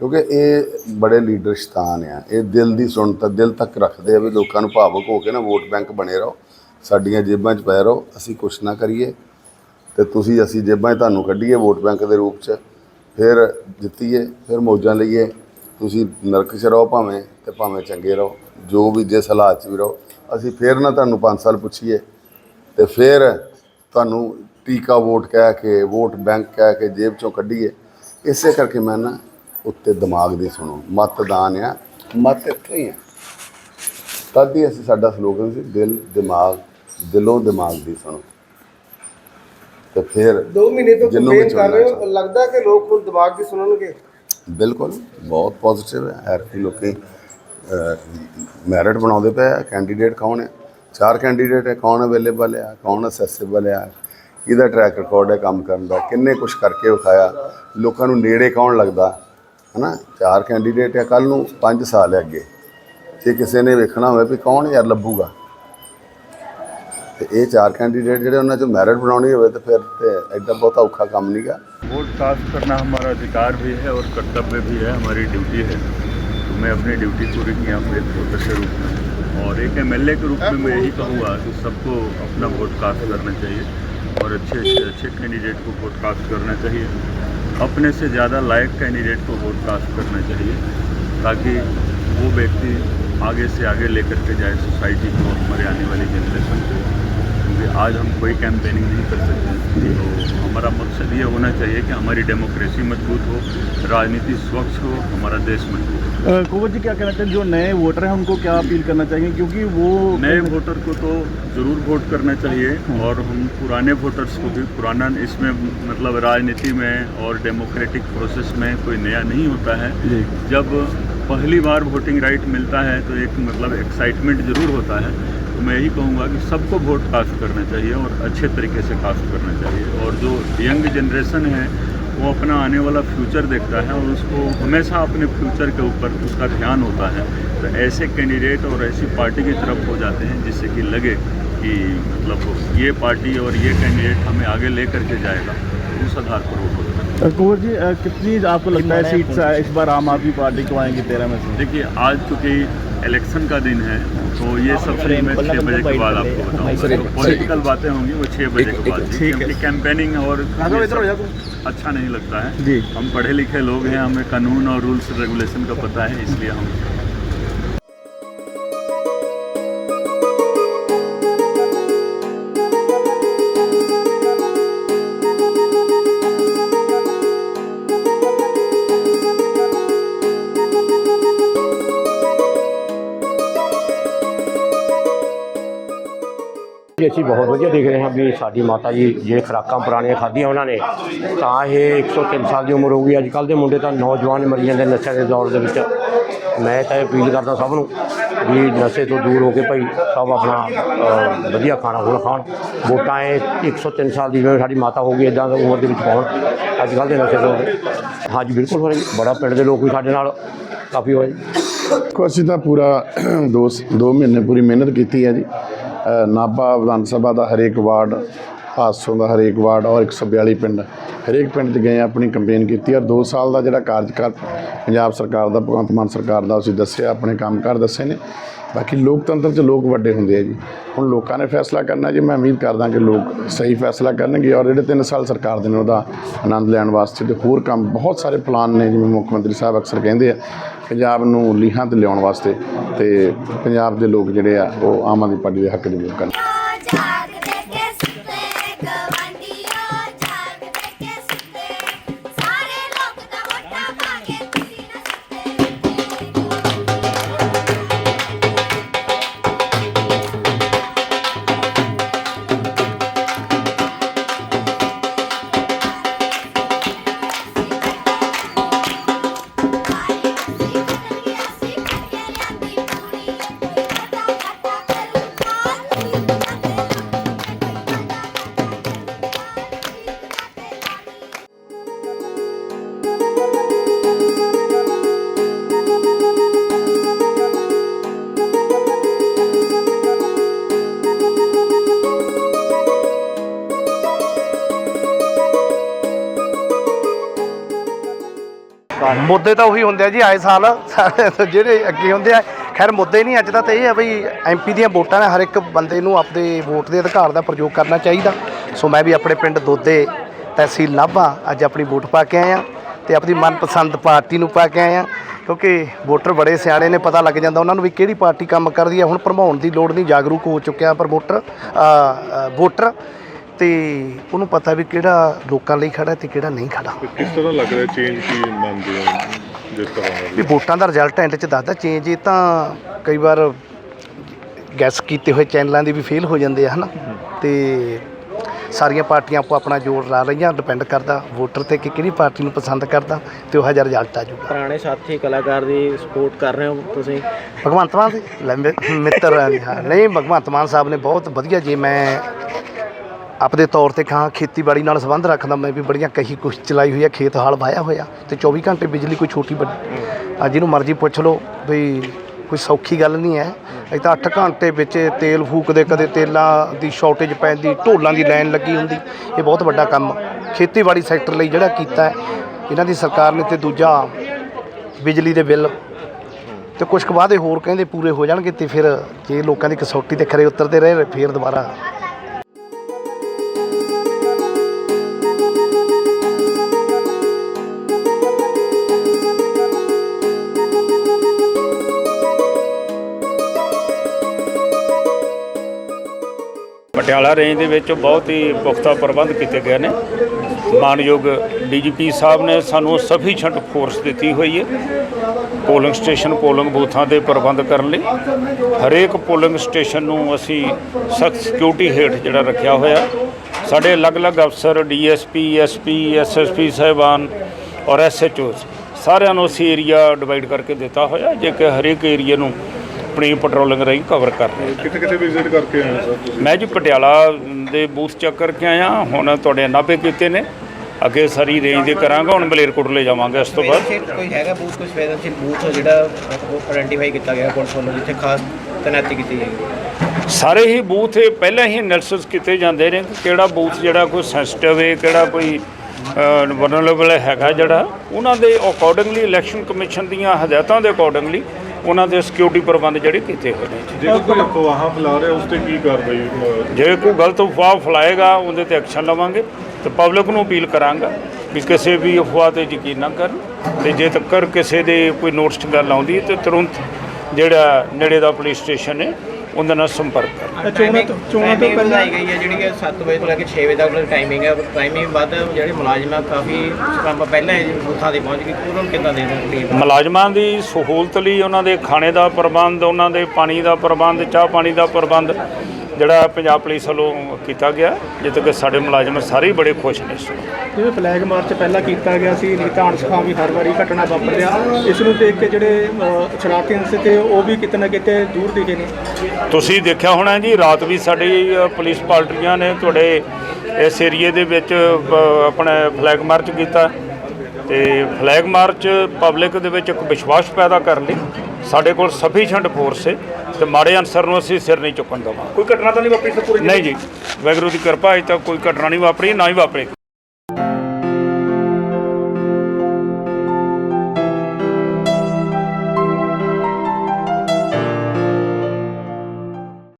ਕਿਉਂਕਿ ਇਹ ਬੜੇ ਲੀਡਰ ਸ਼ਤਾਨ ਆ। ਇਹ ਦਿਲ ਦੀ ਸੁਣਤਾ ਦਿਲ ਤੱਕ ਰੱਖਦੇ ਆ ਵੀ ਲੋਕਾਂ ਨੂੰ ਭਾਵੁਕ ਹੋ ਕੇ ਨਾ ਵੋਟ ਬੈਂਕ ਬਣੇ ਰਹੋ। ਸਾਡੀਆਂ ਜੇਬਾਂ 'ਚ ਪੈ ਰਹੋ, ਅਸੀਂ ਕੁਛ ਨਾ ਕਰੀਏ ਤੇ ਤੁਸੀਂ ਅਸੀਂ ਜੇਬਾਂ 'ਚ ਤੁਹਾਨੂੰ ਕੱਢੀਏ ਵੋਟ ਬੈਂਕ ਦੇ ਰੂਪ 'ਚ, ਫਿਰ ਜਿੱਤੀਏ, ਫਿਰ ਮੌਜਾਂ ਲਈਏ। ਤੁਸੀਂ ਨਰਕ 'ਚ ਰਹੋ ਭਾਵੇਂ ਤੇ ਭਾਵੇਂ ਚੰਗੇ ਰਹੋ, ਜੋ ਵੀ ਜਿਸ ਹਾਲਾਤ 'ਚ ਵੀ ਰਹੋ, ਅਸੀਂ ਫਿਰ ਨਾ ਤੁਹਾਨੂੰ 5 ਸਾਲ ਪੁੱਛੀਏ ਤੇ ਫਿਰ ਤੁਹਾਨੂੰ ਟੀਕਾ ਵੋਟ ਕਹਿ ਕੇ, ਵੋਟ ਬੈਂਕ ਕਹਿ ਕੇ ਜੇਬ 'ਚੋਂ ਕੱਢੀਏ। ਇਸੇ ਕਰਕੇ ਮੈਂ ਨਾ ਉੱਤੇ ਦਿਮਾਗ ਦੀ ਸੁਣੋ, ਮਤਦਾਨ ਆ, ਮਤ ਇੱਥੇ ਹੀ ਆ। ਤਦ ਹੀ ਅਸੀਂ ਸਾਡਾ ਸਲੋਗਨ ਸੀ, ਦਿਲ, ਦਿਮਾਗ ਦਿਲੋਂ ਦਿਮਾਗ ਦੀ ਸੁਣੋ। ਤੇ ਫਿਰ 2 ਮਹੀਨੇ ਤੋਂ ਕੰਪੇਨ ਕਰ ਰਹੇ ਹੋ ਲੱਗਦਾ ਕਿ ਲੋਕ ਹੁਣ ਦਿਮਾਗ ਦੀ ਸੁਣਨਗੇ? ਬਿਲਕੁਲ ਬਹੁਤ ਪੋਜ਼ਿਟਿਵ ਹੈ। ਹਰ ਕੋਈ ਲੋਕੀ ਮੈਰਿਟ ਬਣਾਉਂਦੇ ਪਏ ਆ ਕੈਂਡੀਡੇਟ ਕੌਣ ਹੈ? ਚਾਰ ਕੈਂਡੀਡੇਟ ਹੈ ਕੌਣ ਅਵੇਲੇਬਲ ਹੈ ਕੌਣ ਅਸੈਸਿਬਲ ਹੈ? ਇਹਦਾ ਟਰੈਕ ਰਿਕਾਰਡ ਹੈ ਕੰਮ ਕਰਨ ਦਾ? ਕਿੰਨੇ ਕੁਝ ਕਰਕੇ ਵਿਖਾਇਆ? ਲੋਕਾਂ ਨੂੰ ਨੇੜੇ ਕੌਣ ਲੱਗਦਾ? ਹਨਾ? ਚਾਰ ਕੈਂਡੀਡੇਟ ਆ ਕੱਲ ਨੂੰ 5 ਸਾਲ ਹੈ ਅੱਗੇ। ਜੇ ਕਿਸੇ ਨੇ ਵੇਖਣਾ ਹੋਵੇ ਵੀ ਕੌਣ ਯਾਰ ਲੱਭੂਗਾ? ਤੇ ਇਹ ਚਾਰ ਕੈਂਡੀਡੇਟ ਜਿਹੜੇ ਉਹਨਾਂ ਚੋਂ ਮੈਰਿਟ ਬਣਾਉਣੀ ਹੋਵੇ ਤੇ ਫਿਰ ਤੇ ਐਡਾ ਬਹੁਤਾ ਔਖਾ ਕੰਮ ਨਹੀਂਗਾ वोट कास्ट करना हमारा अधिकार भी है और कर्तव्य भी है हमारी ड्यूटी है तो मैं अपनी ड्यूटी पूरी किया हूँ एक वोटर के रूप में और एक एमएलए के रूप में मैं यही कहूँगा कि सबको अपना वोट कास्ट करना चाहिए और अच्छे अच्छे अच्छे कैंडिडेट को वोट कास्ट करना चाहिए अपने से ज़्यादा लायक कैंडिडेट को वोट कास्ट करना चाहिए ताकि वो व्यक्ति आगे से आगे लेकर के जाए सोसाइटी को हमारे आने वाली जनरेशन को क्योंकि आज हम कोई कैंपेनिंग नहीं कर सकते। तो हमारा मकसद ये होना चाहिए कि हमारी डेमोक्रेसी मज़बूत हो राजनीति स्वच्छ हो हमारा देश मज़बूत हो। कुंवर जी क्या कहना चाहिए जो नए वोटर हैं उनको क्या अपील करना चाहिए क्योंकि वो नए वोटर को तो ज़रूर वोट करना चाहिए और हम पुराने वोटर्स को भी पुराना इसमें मतलब राजनीति में और डेमोक्रेटिक प्रोसेस में कोई नया नहीं होता है। जब पहली बार वोटिंग राइट मिलता है तो एक मतलब एक्साइटमेंट ज़रूर होता है। तो मैं यही कहूँगा कि सबको वोट कास्ट करना चाहिए और अच्छे तरीके से कास्ट करना चाहिए। और जो यंग जनरेशन है वो अपना आने वाला फ्यूचर देखता है और उसको हमेशा अपने फ्यूचर के ऊपर उसका ध्यान होता है। तो ऐसे कैंडिडेट और ऐसी पार्टी की तरफ़ हो जाते हैं जिससे कि लगे कि मतलब ये पार्टी और ये कैंडिडेट हमें आगे ले करके जाएगा। उस आधार पर वो कुंवर जी कितनी आपको लगता है सीट्स अ, इस बार आम आदमी पार्टी को आएँगी तेरह में से? देखिए आज चूँकि इलेक्शन का दिन है तो ये सब फ्री मैं छः बजे के बाद आपको बताऊँगा। पॉलिटिकल बातें होंगी वो छः बजे के बाद। क्योंकि कैंपेनिंग और अच्छा नहीं लगता है। हम पढ़े लिखे लोग हैं हमें कानून और रूल्स रेगुलेशन का पता है इसलिए हम ਅਸੀਂ ਬਹੁਤ ਵਧੀਆ ਦੇਖ ਰਹੇ ਹਾਂ ਵੀ ਸਾਡੀ ਮਾਤਾ ਜੀ ਜੇ ਖੁਰਾਕਾਂ ਪੁਰਾਣੀਆਂ ਖਾਧੀਆਂ ਉਹਨਾਂ ਨੇ, ਤਾਂ ਇਹ 103 ਸਾਲ ਦੀ ਉਮਰ ਹੋ ਗਈ ਅੱਜ ਕੱਲ ਦੇ ਮੁੰਡੇ ਤਾਂ ਨੌਜਵਾਨ ਮਰੀ ਜਾਂਦੇ ਨਸ਼ਿਆਂ ਦੇ ਦੌਰ ਦੇ ਵਿੱਚ। ਮੈਂ ਤਾਂ ਇਹ ਅਪੀਲ ਕਰਦਾ ਸਭ ਨੂੰ ਵੀ ਨਸ਼ੇ ਤੋਂ ਦੂਰ ਹੋ ਕੇ ਭਾਈ ਸਭ ਆਪਣਾ ਵਧੀਆ ਖਾਣਾ ਖੁਣਾ ਖਾਣ। ਵੋਟਾਂ ਇਹ 103 ਸਾਲ ਦੀ ਜਿਵੇਂ ਸਾਡੀ ਮਾਤਾ ਹੋ ਗਈ ਇਦਾਂ ਦੀ ਉਮਰ ਦੇ ਵਿੱਚ ਪਾਉਣ ਅੱਜ ਕੱਲ ਦੇ ਨਸ਼ੇ ਤੋਂ ਹਾਂਜੀ ਬਿਲਕੁਲ ਹੋ ਰਿਹਾ ਜੀ। ਬੜਾ ਪਿੰਡ ਦੇ ਲੋਕ ਵੀ ਸਾਡੇ ਨਾਲ ਕਾਫੀ ਹੋਏ ਜੀ। ਅਸੀਂ ਤਾਂ ਪੂਰਾ ਦੋ ਦੋ ਮਹੀਨੇ ਪੂਰੀ ਮਿਹਨਤ ਕੀਤੀ ਹੈ ਜੀ। ਨਾਭਾ ਵਿਧਾਨ ਸਭਾ ਦਾ ਹਰੇਕ ਵਾਰਡ ਹਾਸੋਂ ਦਾ ਹਰੇਕ ਵਾਰਡ ਔਰ 142 ਪਿੰਡ, ਹਰੇਕ ਪਿੰਡ 'ਚ ਗਏ ਆਪਣੀ ਕੰਪੇਨ ਕੀਤੀ ਔਰ 2 ਸਾਲ ਦਾ ਜਿਹੜਾ ਕਾਰਜਕਾਲ ਪੰਜਾਬ ਸਰਕਾਰ ਦਾ, ਭਗਵੰਤ ਮਾਨ ਸਰਕਾਰ ਦਾ ਅਸੀਂ ਦੱਸਿਆ, ਆਪਣੇ ਕੰਮਕਾਰ ਦੱਸੇ ਨੇ। ਬਾਕੀ ਲੋਕਤੰਤਰ 'ਚ ਲੋਕ ਵੱਡੇ ਹੁੰਦੇ ਆ ਜੀ। ਹੁਣ ਲੋਕਾਂ ਨੇ ਫੈਸਲਾ ਕਰਨਾ ਜੀ, ਮੈਂ ਉਮੀਦ ਕਰਦਾ ਕਿ ਲੋਕ ਸਹੀ ਫੈਸਲਾ ਕਰਨਗੇ ਔਰ ਜਿਹੜੇ 3 ਸਾਲ ਸਰਕਾਰ ਦੇ ਨੇ, ਉਹਦਾ ਆਨੰਦ ਲੈਣ ਵਾਸਤੇ ਤੇ ਹੋਰ ਕੰਮ, ਬਹੁਤ ਸਾਰੇ ਪਲਾਨ ਨੇ ਜਿਵੇਂ ਮੁੱਖ ਮੰਤਰੀ ਸਾਹਿਬ ਅਕਸਰ ਕਹਿੰਦੇ ਆ ਪੰਜਾਬ ਨੂੰ ਲੀਹਾਂ ਤੇ ਲਿਆਉਣ ਵਾਸਤੇ ਤੇ ਪੰਜਾਬ ਦੇ ਲੋਕ ਜਿਹੜੇ ਆ, ਉਹ ਆਮ ਆਦਮੀ ਪਾਰਟੀ ਦੇ ਹੱਕ ਦੇ ਵੋਟ ਕਰਨ ਮੁੱਦੇ ਤਾਂ ਉਹੀ ਹੁੰਦੇ ਆ ਜੀ, ਆਏ ਸਾਲ ਸਾਰੇ ਜਿਹੜੇ ਅੱਗੇ ਹੁੰਦੇ ਆ, ਖੈਰ ਮੁੱਦੇ ਨਹੀਂ ਅੱਜ ਦਾ ਤਾਂ ਇਹ ਆ ਬਈ ਐਮਪੀ ਦੀਆਂ ਵੋਟਾਂ ਨੇ ਹਰ ਇੱਕ ਬੰਦੇ ਨੂੰ ਆਪਦੇ ਵੋਟ ਦੇ ਅਧਿਕਾਰ ਦਾ ਪ੍ਰਯੋਗ ਕਰਨਾ ਚਾਹੀਦਾ। ਸੋ ਮੈਂ ਵੀ ਆਪਣੇ ਪਿੰਡ ਦੋਦੇ ਤਹਿਸੀਲ ਨਾਭਾ ਅੱਜ ਆਪਣੀ ਵੋਟ ਪਾ ਕੇ ਆਇਆ ਤੇ ਆਪਣੀ ਮਨਪਸੰਦ ਪਾਰਟੀ ਨੂੰ ਪਾ ਕੇ ਆਇਆ ਕਿਉਂਕਿ ਵੋਟਰ ਬੜੇ ਸਿਆਣੇ ਨੇ, ਪਤਾ ਲੱਗ ਜਾਂਦਾ ਉਹਨਾਂ ਨੂੰ ਵੀ ਕਿਹੜੀ ਪਾਰਟੀ ਕੰਮ ਕਰਦੀ ਹੈ ਹੁਣ ਭਰਮਾਉਣ ਦੀ ਲੋੜ ਨਹੀਂ, ਜਾਗਰੂਕ ਹੋ ਚੁੱਕਿਆ ਪਰ ਵੋਟਰ ਵੋਟਰ। ਤੇ ਉਹਨੂੰ ਪਤਾ ਵੀ ਕਿਹੜਾ ਲੋਕਾਂ ਲਈ ਖੜਾ ਤੇ ਕਿਹੜਾ ਨਹੀਂ ਖੜਾ। ਕਿਸ ਤਰ੍ਹਾਂ ਲੱਗ ਰਿਹਾ ਚੇਂਜ ਕੀ ਮੰਨਦੇ ਹੋ ਜਿਸ ਤਰ੍ਹਾਂ ਵੀ ਵੋਟਾਂ ਦਾ ਰਿਜ਼ਲਟ ਐਂਡ 'ਚ ਦੱਸਦਾ ਚੇਂਜ ਇਹ ਤਾਂ ਕਈ ਵਾਰ ਗੈਸ ਕੀਤੇ ਹੋਏ ਚੈਨਲਾਂ ਦੇ ਵੀ ਫੇਲ ਹੋ ਜਾਂਦੇ ਆ ਹਨਾ? ਤੇ ਸਾਰੀਆਂ ਪਾਰਟੀਆਂ ਆਪੋ ਆਪਣਾ ਜੋਰ ਲਾ ਰਹੀਆਂ ਡਿਪੈਂਡ ਕਰਦਾ ਵੋਟਰ ਤੇ ਕਿ ਕਿਹੜੀ ਪਾਰਟੀ ਨੂੰ ਪਸੰਦ ਕਰਦਾ ਤੇ ਉਹ ਜਿਹਾ ਰਿਜ਼ਲਟ ਆ ਜਾਊਗਾ। ਪੁਰਾਣੇ ਸਾਥੀ ਕਲਾਕਾਰ ਦੀ ਸਪੋਰਟ ਕਰ ਰਹੇ ਹੋ ਤੁਸੀਂ? ਭਗਵੰਤ ਮਾਨ ਲੈ ਮੇ- ਮਿੱਤਰ ਆ ਜੀ, ਹਾਂ। ਨਹੀਂ ਭਗਵੰਤ ਮਾਨ ਸਾਹਿਬ ਨੇ ਬਹੁਤ ਵਧੀਆ ਜੇ ਮੈਂ ਆਪਦੇ ਤੌਰ ਤੇ ਕਹਾਂ ਖੇਤੀਬਾੜੀ ਨਾਲ ਸੰਬੰਧ ਰੱਖਦਾ ਮੈਂ ਵੀ ਬੜੀਆਂ ਕਹੀ ਕੁਛ ਚਲਾਈ ਹੋਈ ਆ ਖੇਤ ਹਾਲ ਵਾਇਆ ਹੋਇਆ ਤੇ 24 ਘੰਟੇ ਬਿਜਲੀ ਕੋਈ ਛੋਟੀ ਵੱਡੀ ਆ ਜਿਹਨੂੰ ਮਰਜ਼ੀ ਪੁੱਛ ਲਓ ਵੀ ਕੋਈ ਸੌਖੀ ਗੱਲ ਨਹੀਂ ਹੈ। ਅਸੀਂ ਤਾਂ 8 ਘੰਟੇ ਵਿੱਚ ਤੇਲ ਫੂਕਦੇ ਕਦੇ ਤੇਲਾਂ ਦੀ ਸ਼ਾਰਟੇਜ ਪੈਂਦੀ ਢੋਲਾਂ ਦੀ ਲਾਈਨ ਲੱਗੀ ਹੁੰਦੀ। ਇਹ ਬਹੁਤ ਵੱਡਾ ਕੰਮ ਖੇਤੀਬਾੜੀ ਸੈਕਟਰ ਲਈ ਜਿਹੜਾ ਕੀਤਾ ਹੈ ਇਹਨਾਂ ਦੀ ਸਰਕਾਰ ਨੇ ਤੇ ਦੂਜਾ ਬਿਜਲੀ ਦੇ ਬਿੱਲ। ਤੇ ਕੁਝ ਕੁ ਵਾਅਦੇ ਹੋਰ ਕਹਿੰਦੇ ਪੂਰੇ ਹੋ ਜਾਣਗੇ ਤੇ ਫਿਰ ਜੇ ਲੋਕਾਂ ਦੀ ਕਸੌਟੀ ਤੇ ਖਰੇ ਉਤਰਦੇ ਰਹੇ ਫਿਰ ਦੁਬਾਰਾ ਪਟਿਆਲਾ ਰੇਂਜ ਦੇ ਵਿੱਚ ਬਹੁਤ ਹੀ ਪੁਖਤਾ ਪ੍ਰਬੰਧ ਕੀਤੇ ਗਏ ਨੇ। ਮਾਨਯੋਗ ਡੀਜੀਪੀ ਸਾਹਿਬ ਨੇ ਸਾਨੂੰ ਸਫੀਸ਼ੀਐਂਟ ਫੋਰਸ ਦਿੱਤੀ ਹੋਈ ਹੈ ਪੋਲਿੰਗ ਸਟੇਸ਼ਨ, ਪੋਲਿੰਗ ਬੂਥਾਂ ਦੇ ਪ੍ਰਬੰਧ ਕਰਨ ਲਈ। ਹਰੇਕ ਪੋਲਿੰਗ ਸਟੇਸ਼ਨ ਨੂੰ ਅਸੀਂ ਸਖਤ ਸਿਕਿਉਰਿਟੀ ਹੇਠ ਜਿਹੜਾ ਰੱਖਿਆ ਹੋਇਆ। ਸਾਡੇ ਅਲੱਗ-ਅਲੱਗ ਅਫਸਰ, ਡੀਐਸਪੀ, ਐਸਪੀ, ਐਸਐਸਪੀ ਸਾਹਿਬਾਨ ਔਰ ਐਸਐਚਓਸ ਸਾਰਿਆਂ ਨੂੰ ਅਸੀਂ ਏਰੀਆ ਡਿਵਾਈਡ ਕਰਕੇ ਦਿੱਤਾ ਹੋਇਆ। ਜੇ ਕਿ ਹਰੇਕ ਏਰੀਆ ਨੂੰ ਆਪਣੀ ਪੈਟਰੋਲਿੰਗ ਰਾਹੀਂ ਕਵਰ ਕਰ ਰਹੇ ਕਿੱਥੇ ਕਿੱਥੇ ਵਿਜ਼ਿਟ ਕਰਕੇ ਆਏ ਸਰ ਤੁਸੀਂ? ਮੈਂ ਜੀ ਪਟਿਆਲਾ ਦੇ ਬੂਥ ਚੈੱਕ ਕਰਕੇ ਆਇਆ ਹੁਣ ਤੁਹਾਡੇ ਨਾਭੇ ਕੀਤੇ ਨੇ। ਅੱਗੇ ਸਾਰੀ ਰੇਂਜ ਦੇ ਕਰਾਂਗਾ ਹੁਣ ਮਲੇਰਕੋਟਲੇ ਜਾਵਾਂਗੇ ਇਸ ਤੋਂ ਬਾਅਦ। ਕੋਈ ਹੈਗਾ ਬੂਥ ਕੋਈ ਸੰਵੇਦਨਸ਼ੀਲ ਬੂਥ ਜਿਹੜਾ ਆਇਡੈਂਟੀਫਾਈ ਕੀਤਾ ਗਿਆ ਪੁਲਿਸ ਵੱਲੋਂ ਜਿੱਥੇ ਖਾਸ ਤੈਨਾਤੀ ਕੀਤੀ ਜਾਏਗੀ ਸਾਰੇ ਹੀ ਬੂਥ ਇਹ ਪਹਿਲਾਂ ਹੀ ਐਨਾਲਿਸਿਸ ਕੀਤੇ ਜਾਂਦੇ ਨੇ ਕਿ ਕਿਹੜਾ ਬੂਥ ਜਿਹੜਾ ਕੋਈ ਸੈਂਸਿਟਿਵ ਹੈ ਕਿਹੜਾ ਕੋਈ ਵਰਨਰੇਬਲ ਹੈਗਾ ਜਿਹੜਾ। ਉਹਨਾਂ ਦੇ ਅਕੋਰਡਿੰਗਲੀ ਇਲੈਕਸ਼ਨ ਕਮਿਸ਼ਨ ਦੀਆਂ ਹਦਾਇਤਾਂ ਦੇ ਅਕੋਰਡਿੰਗਲੀ ਉਹਨਾਂ ਦੇ ਸਿਕਿਉਰਿਟੀ ਪ੍ਰਬੰਧ ਜਿਹੜੇ ਕੀਤੇ ਹੋਏ ਨੇ ਜੇ। ਕੋਈ ਅਫਵਾਹਾਂ ਫੈਲਾ ਰਿਹਾ ਉਸ ਤੇ ਕੀ ਕਾਰਵਾਈ ਅਹ, ਜੇ ਕੋਈ ਗਲਤ ਅਫਵਾਹ ਫੈਲਾਏਗਾ ਉਹਦੇ ਤੇ ਐਕਸ਼ਨ ਲਵਾਂਗੇ ਤੇ ਪਬਲਿਕ ਨੂੰ ਅਪੀਲ ਕਰਾਂਗਾ ਵੀ ਕਿਸੇ ਵੀ ਅਫਵਾਹ ਤੇ ਯਕੀਨ ਨਾ ਕਰਨ ਤੇ ਜੇ ਤੱਕਰ ਕਿਸੇ ਦੇ ਕੋਈ ਨੋਟਿਸ 'ਚ ਗੱਲ ਆਉਂਦੀ ਹੈ ਤੇ ਤੁਰੰਤ ਜਿਹੜਾ ਨੇੜੇ ਦਾ ਪੁਲਿਸ ਸਟੇਸ਼ਨ ਹੈ ਉਹਦੇ ਨਾਲ ਸੰਪਰਕ ਕਰਨ ਚੋਣਾਂ ਤੋਂ ਚੋਣਾਂ ਤੋਂ ਪਹਿਲਾਂ ਗਈ ਹੈ ਜਿਹੜੀ ਕਿ 7 ਵਜੇ ਤੋਂ ਲੈ ਕੇ 6 ਵਜੇ ਤੱਕ ਟਾਈਮਿੰਗ ਹੈ। ਟਾਈਮਿੰਗ ਵੱਧ ਜਿਹੜੇ ਮੁਲਾਜ਼ਮ ਆ ਕਾਫੀ ਕੰਮ ਪਹਿਲਾਂ ਹੀ ਬੂਥਾਂ ਤੇ ਪਹੁੰਚ ਗਏ। ਉਹਨਾਂ ਨੂੰ ਕਿੱਦਾਂ ਦੇ ਦੇਣਗੇ ਮੁਲਾਜ਼ਮਾਂ ਦੀ ਸਹੂਲਤ ਲਈ ਉਹਨਾਂ ਦੇ ਖਾਣੇ ਦਾ ਪ੍ਰਬੰਧ ਉਹਨਾਂ ਦੇ ਪਾਣੀ ਦਾ ਪ੍ਰਬੰਧ ਚਾਹ ਪਾਣੀ ਦਾ ਪ੍ਰਬੰਧ ਜਿਹੜਾ ਪੰਜਾਬ ਪੁਲਿਸ ਵੱਲੋਂ ਕੀਤਾ ਗਿਆ ਜਿੱਥੇ ਕਿ ਸਾਡੇ ਮੁਲਾਜ਼ਮ ਸਾਰੇ ਬੜੇ ਖੁਸ਼ ਨੇ ਇਸ ਤੋਂ। ਜਿਵੇਂ ਫਲੈਗ ਮਾਰਚ ਪਹਿਲਾਂ ਕੀਤਾ ਗਿਆ ਸੀ ਨੀਤਾ ਅਣਸਖਾਂ ਵੀ ਹਰ ਵਾਰੀ ਘਟਨਾ ਵਾਪਰਿਆ ਇਸ ਨੂੰ ਦੇਖ ਕੇ ਜਿਹੜੇ ਸ਼ਰਾਰਤੀ ਅੰਸਰ ਤੇ ਉਹ ਵੀ ਕਿਤੇ ਨਾ ਕਿਤੇ ਦੂਰ ਦਿਖੇ ਨੇ। ਤੁਸੀਂ ਦੇਖਿਆ ਹੋਣਾ ਜੀ ਰਾਤ ਵੀ ਸਾਡੀ ਪੁਲਿਸ ਪਾਰਟੀਆਂ ਨੇ ਤੁਹਾਡੇ ਇਸ ਏਰੀਏ ਦੇ ਵਿੱਚ ਆਪਣੇ ਫਲੈਗ ਮਾਰਚ ਕੀਤਾ। ਤੇ ਫਲੈਗ ਮਾਰਚ ਪਬਲਿਕ ਦੇ ਵਿੱਚ ਇੱਕ ਵਿਸ਼ਵਾਸ ਪੈਦਾ ਕਰਨ ਲਈ ਸਾਡੇ ਕੋਲ ਸਫੀਸ਼ੀਐਂਟ ਫੋਰਸ ਹੈ। ਤੇ ਮਾੜੇ ਅਨਸਰ ਨੂੰ ਅਸੀਂ ਸਿਰ ਨਹੀਂ ਚੁੱਕਣ ਦੇਵਾਂਗੇ। ਕੋਈ ਘਟਨਾ ਤਾਂ ਨਹੀਂ ਵਾਪਰੀ ਸਰ ਪੂਰੇ ਨਹੀਂ ਜੀ ਵਾਹਿਗੁਰੂ ਦੀ ਕਿਰਪਾ ਅਜੇ ਤੱਕ ਕੋਈ ਘਟਨਾ ਨਹੀਂ ਵਾਪਰੀ ਨਾ ਹੀ ਵਾਪਰੇ।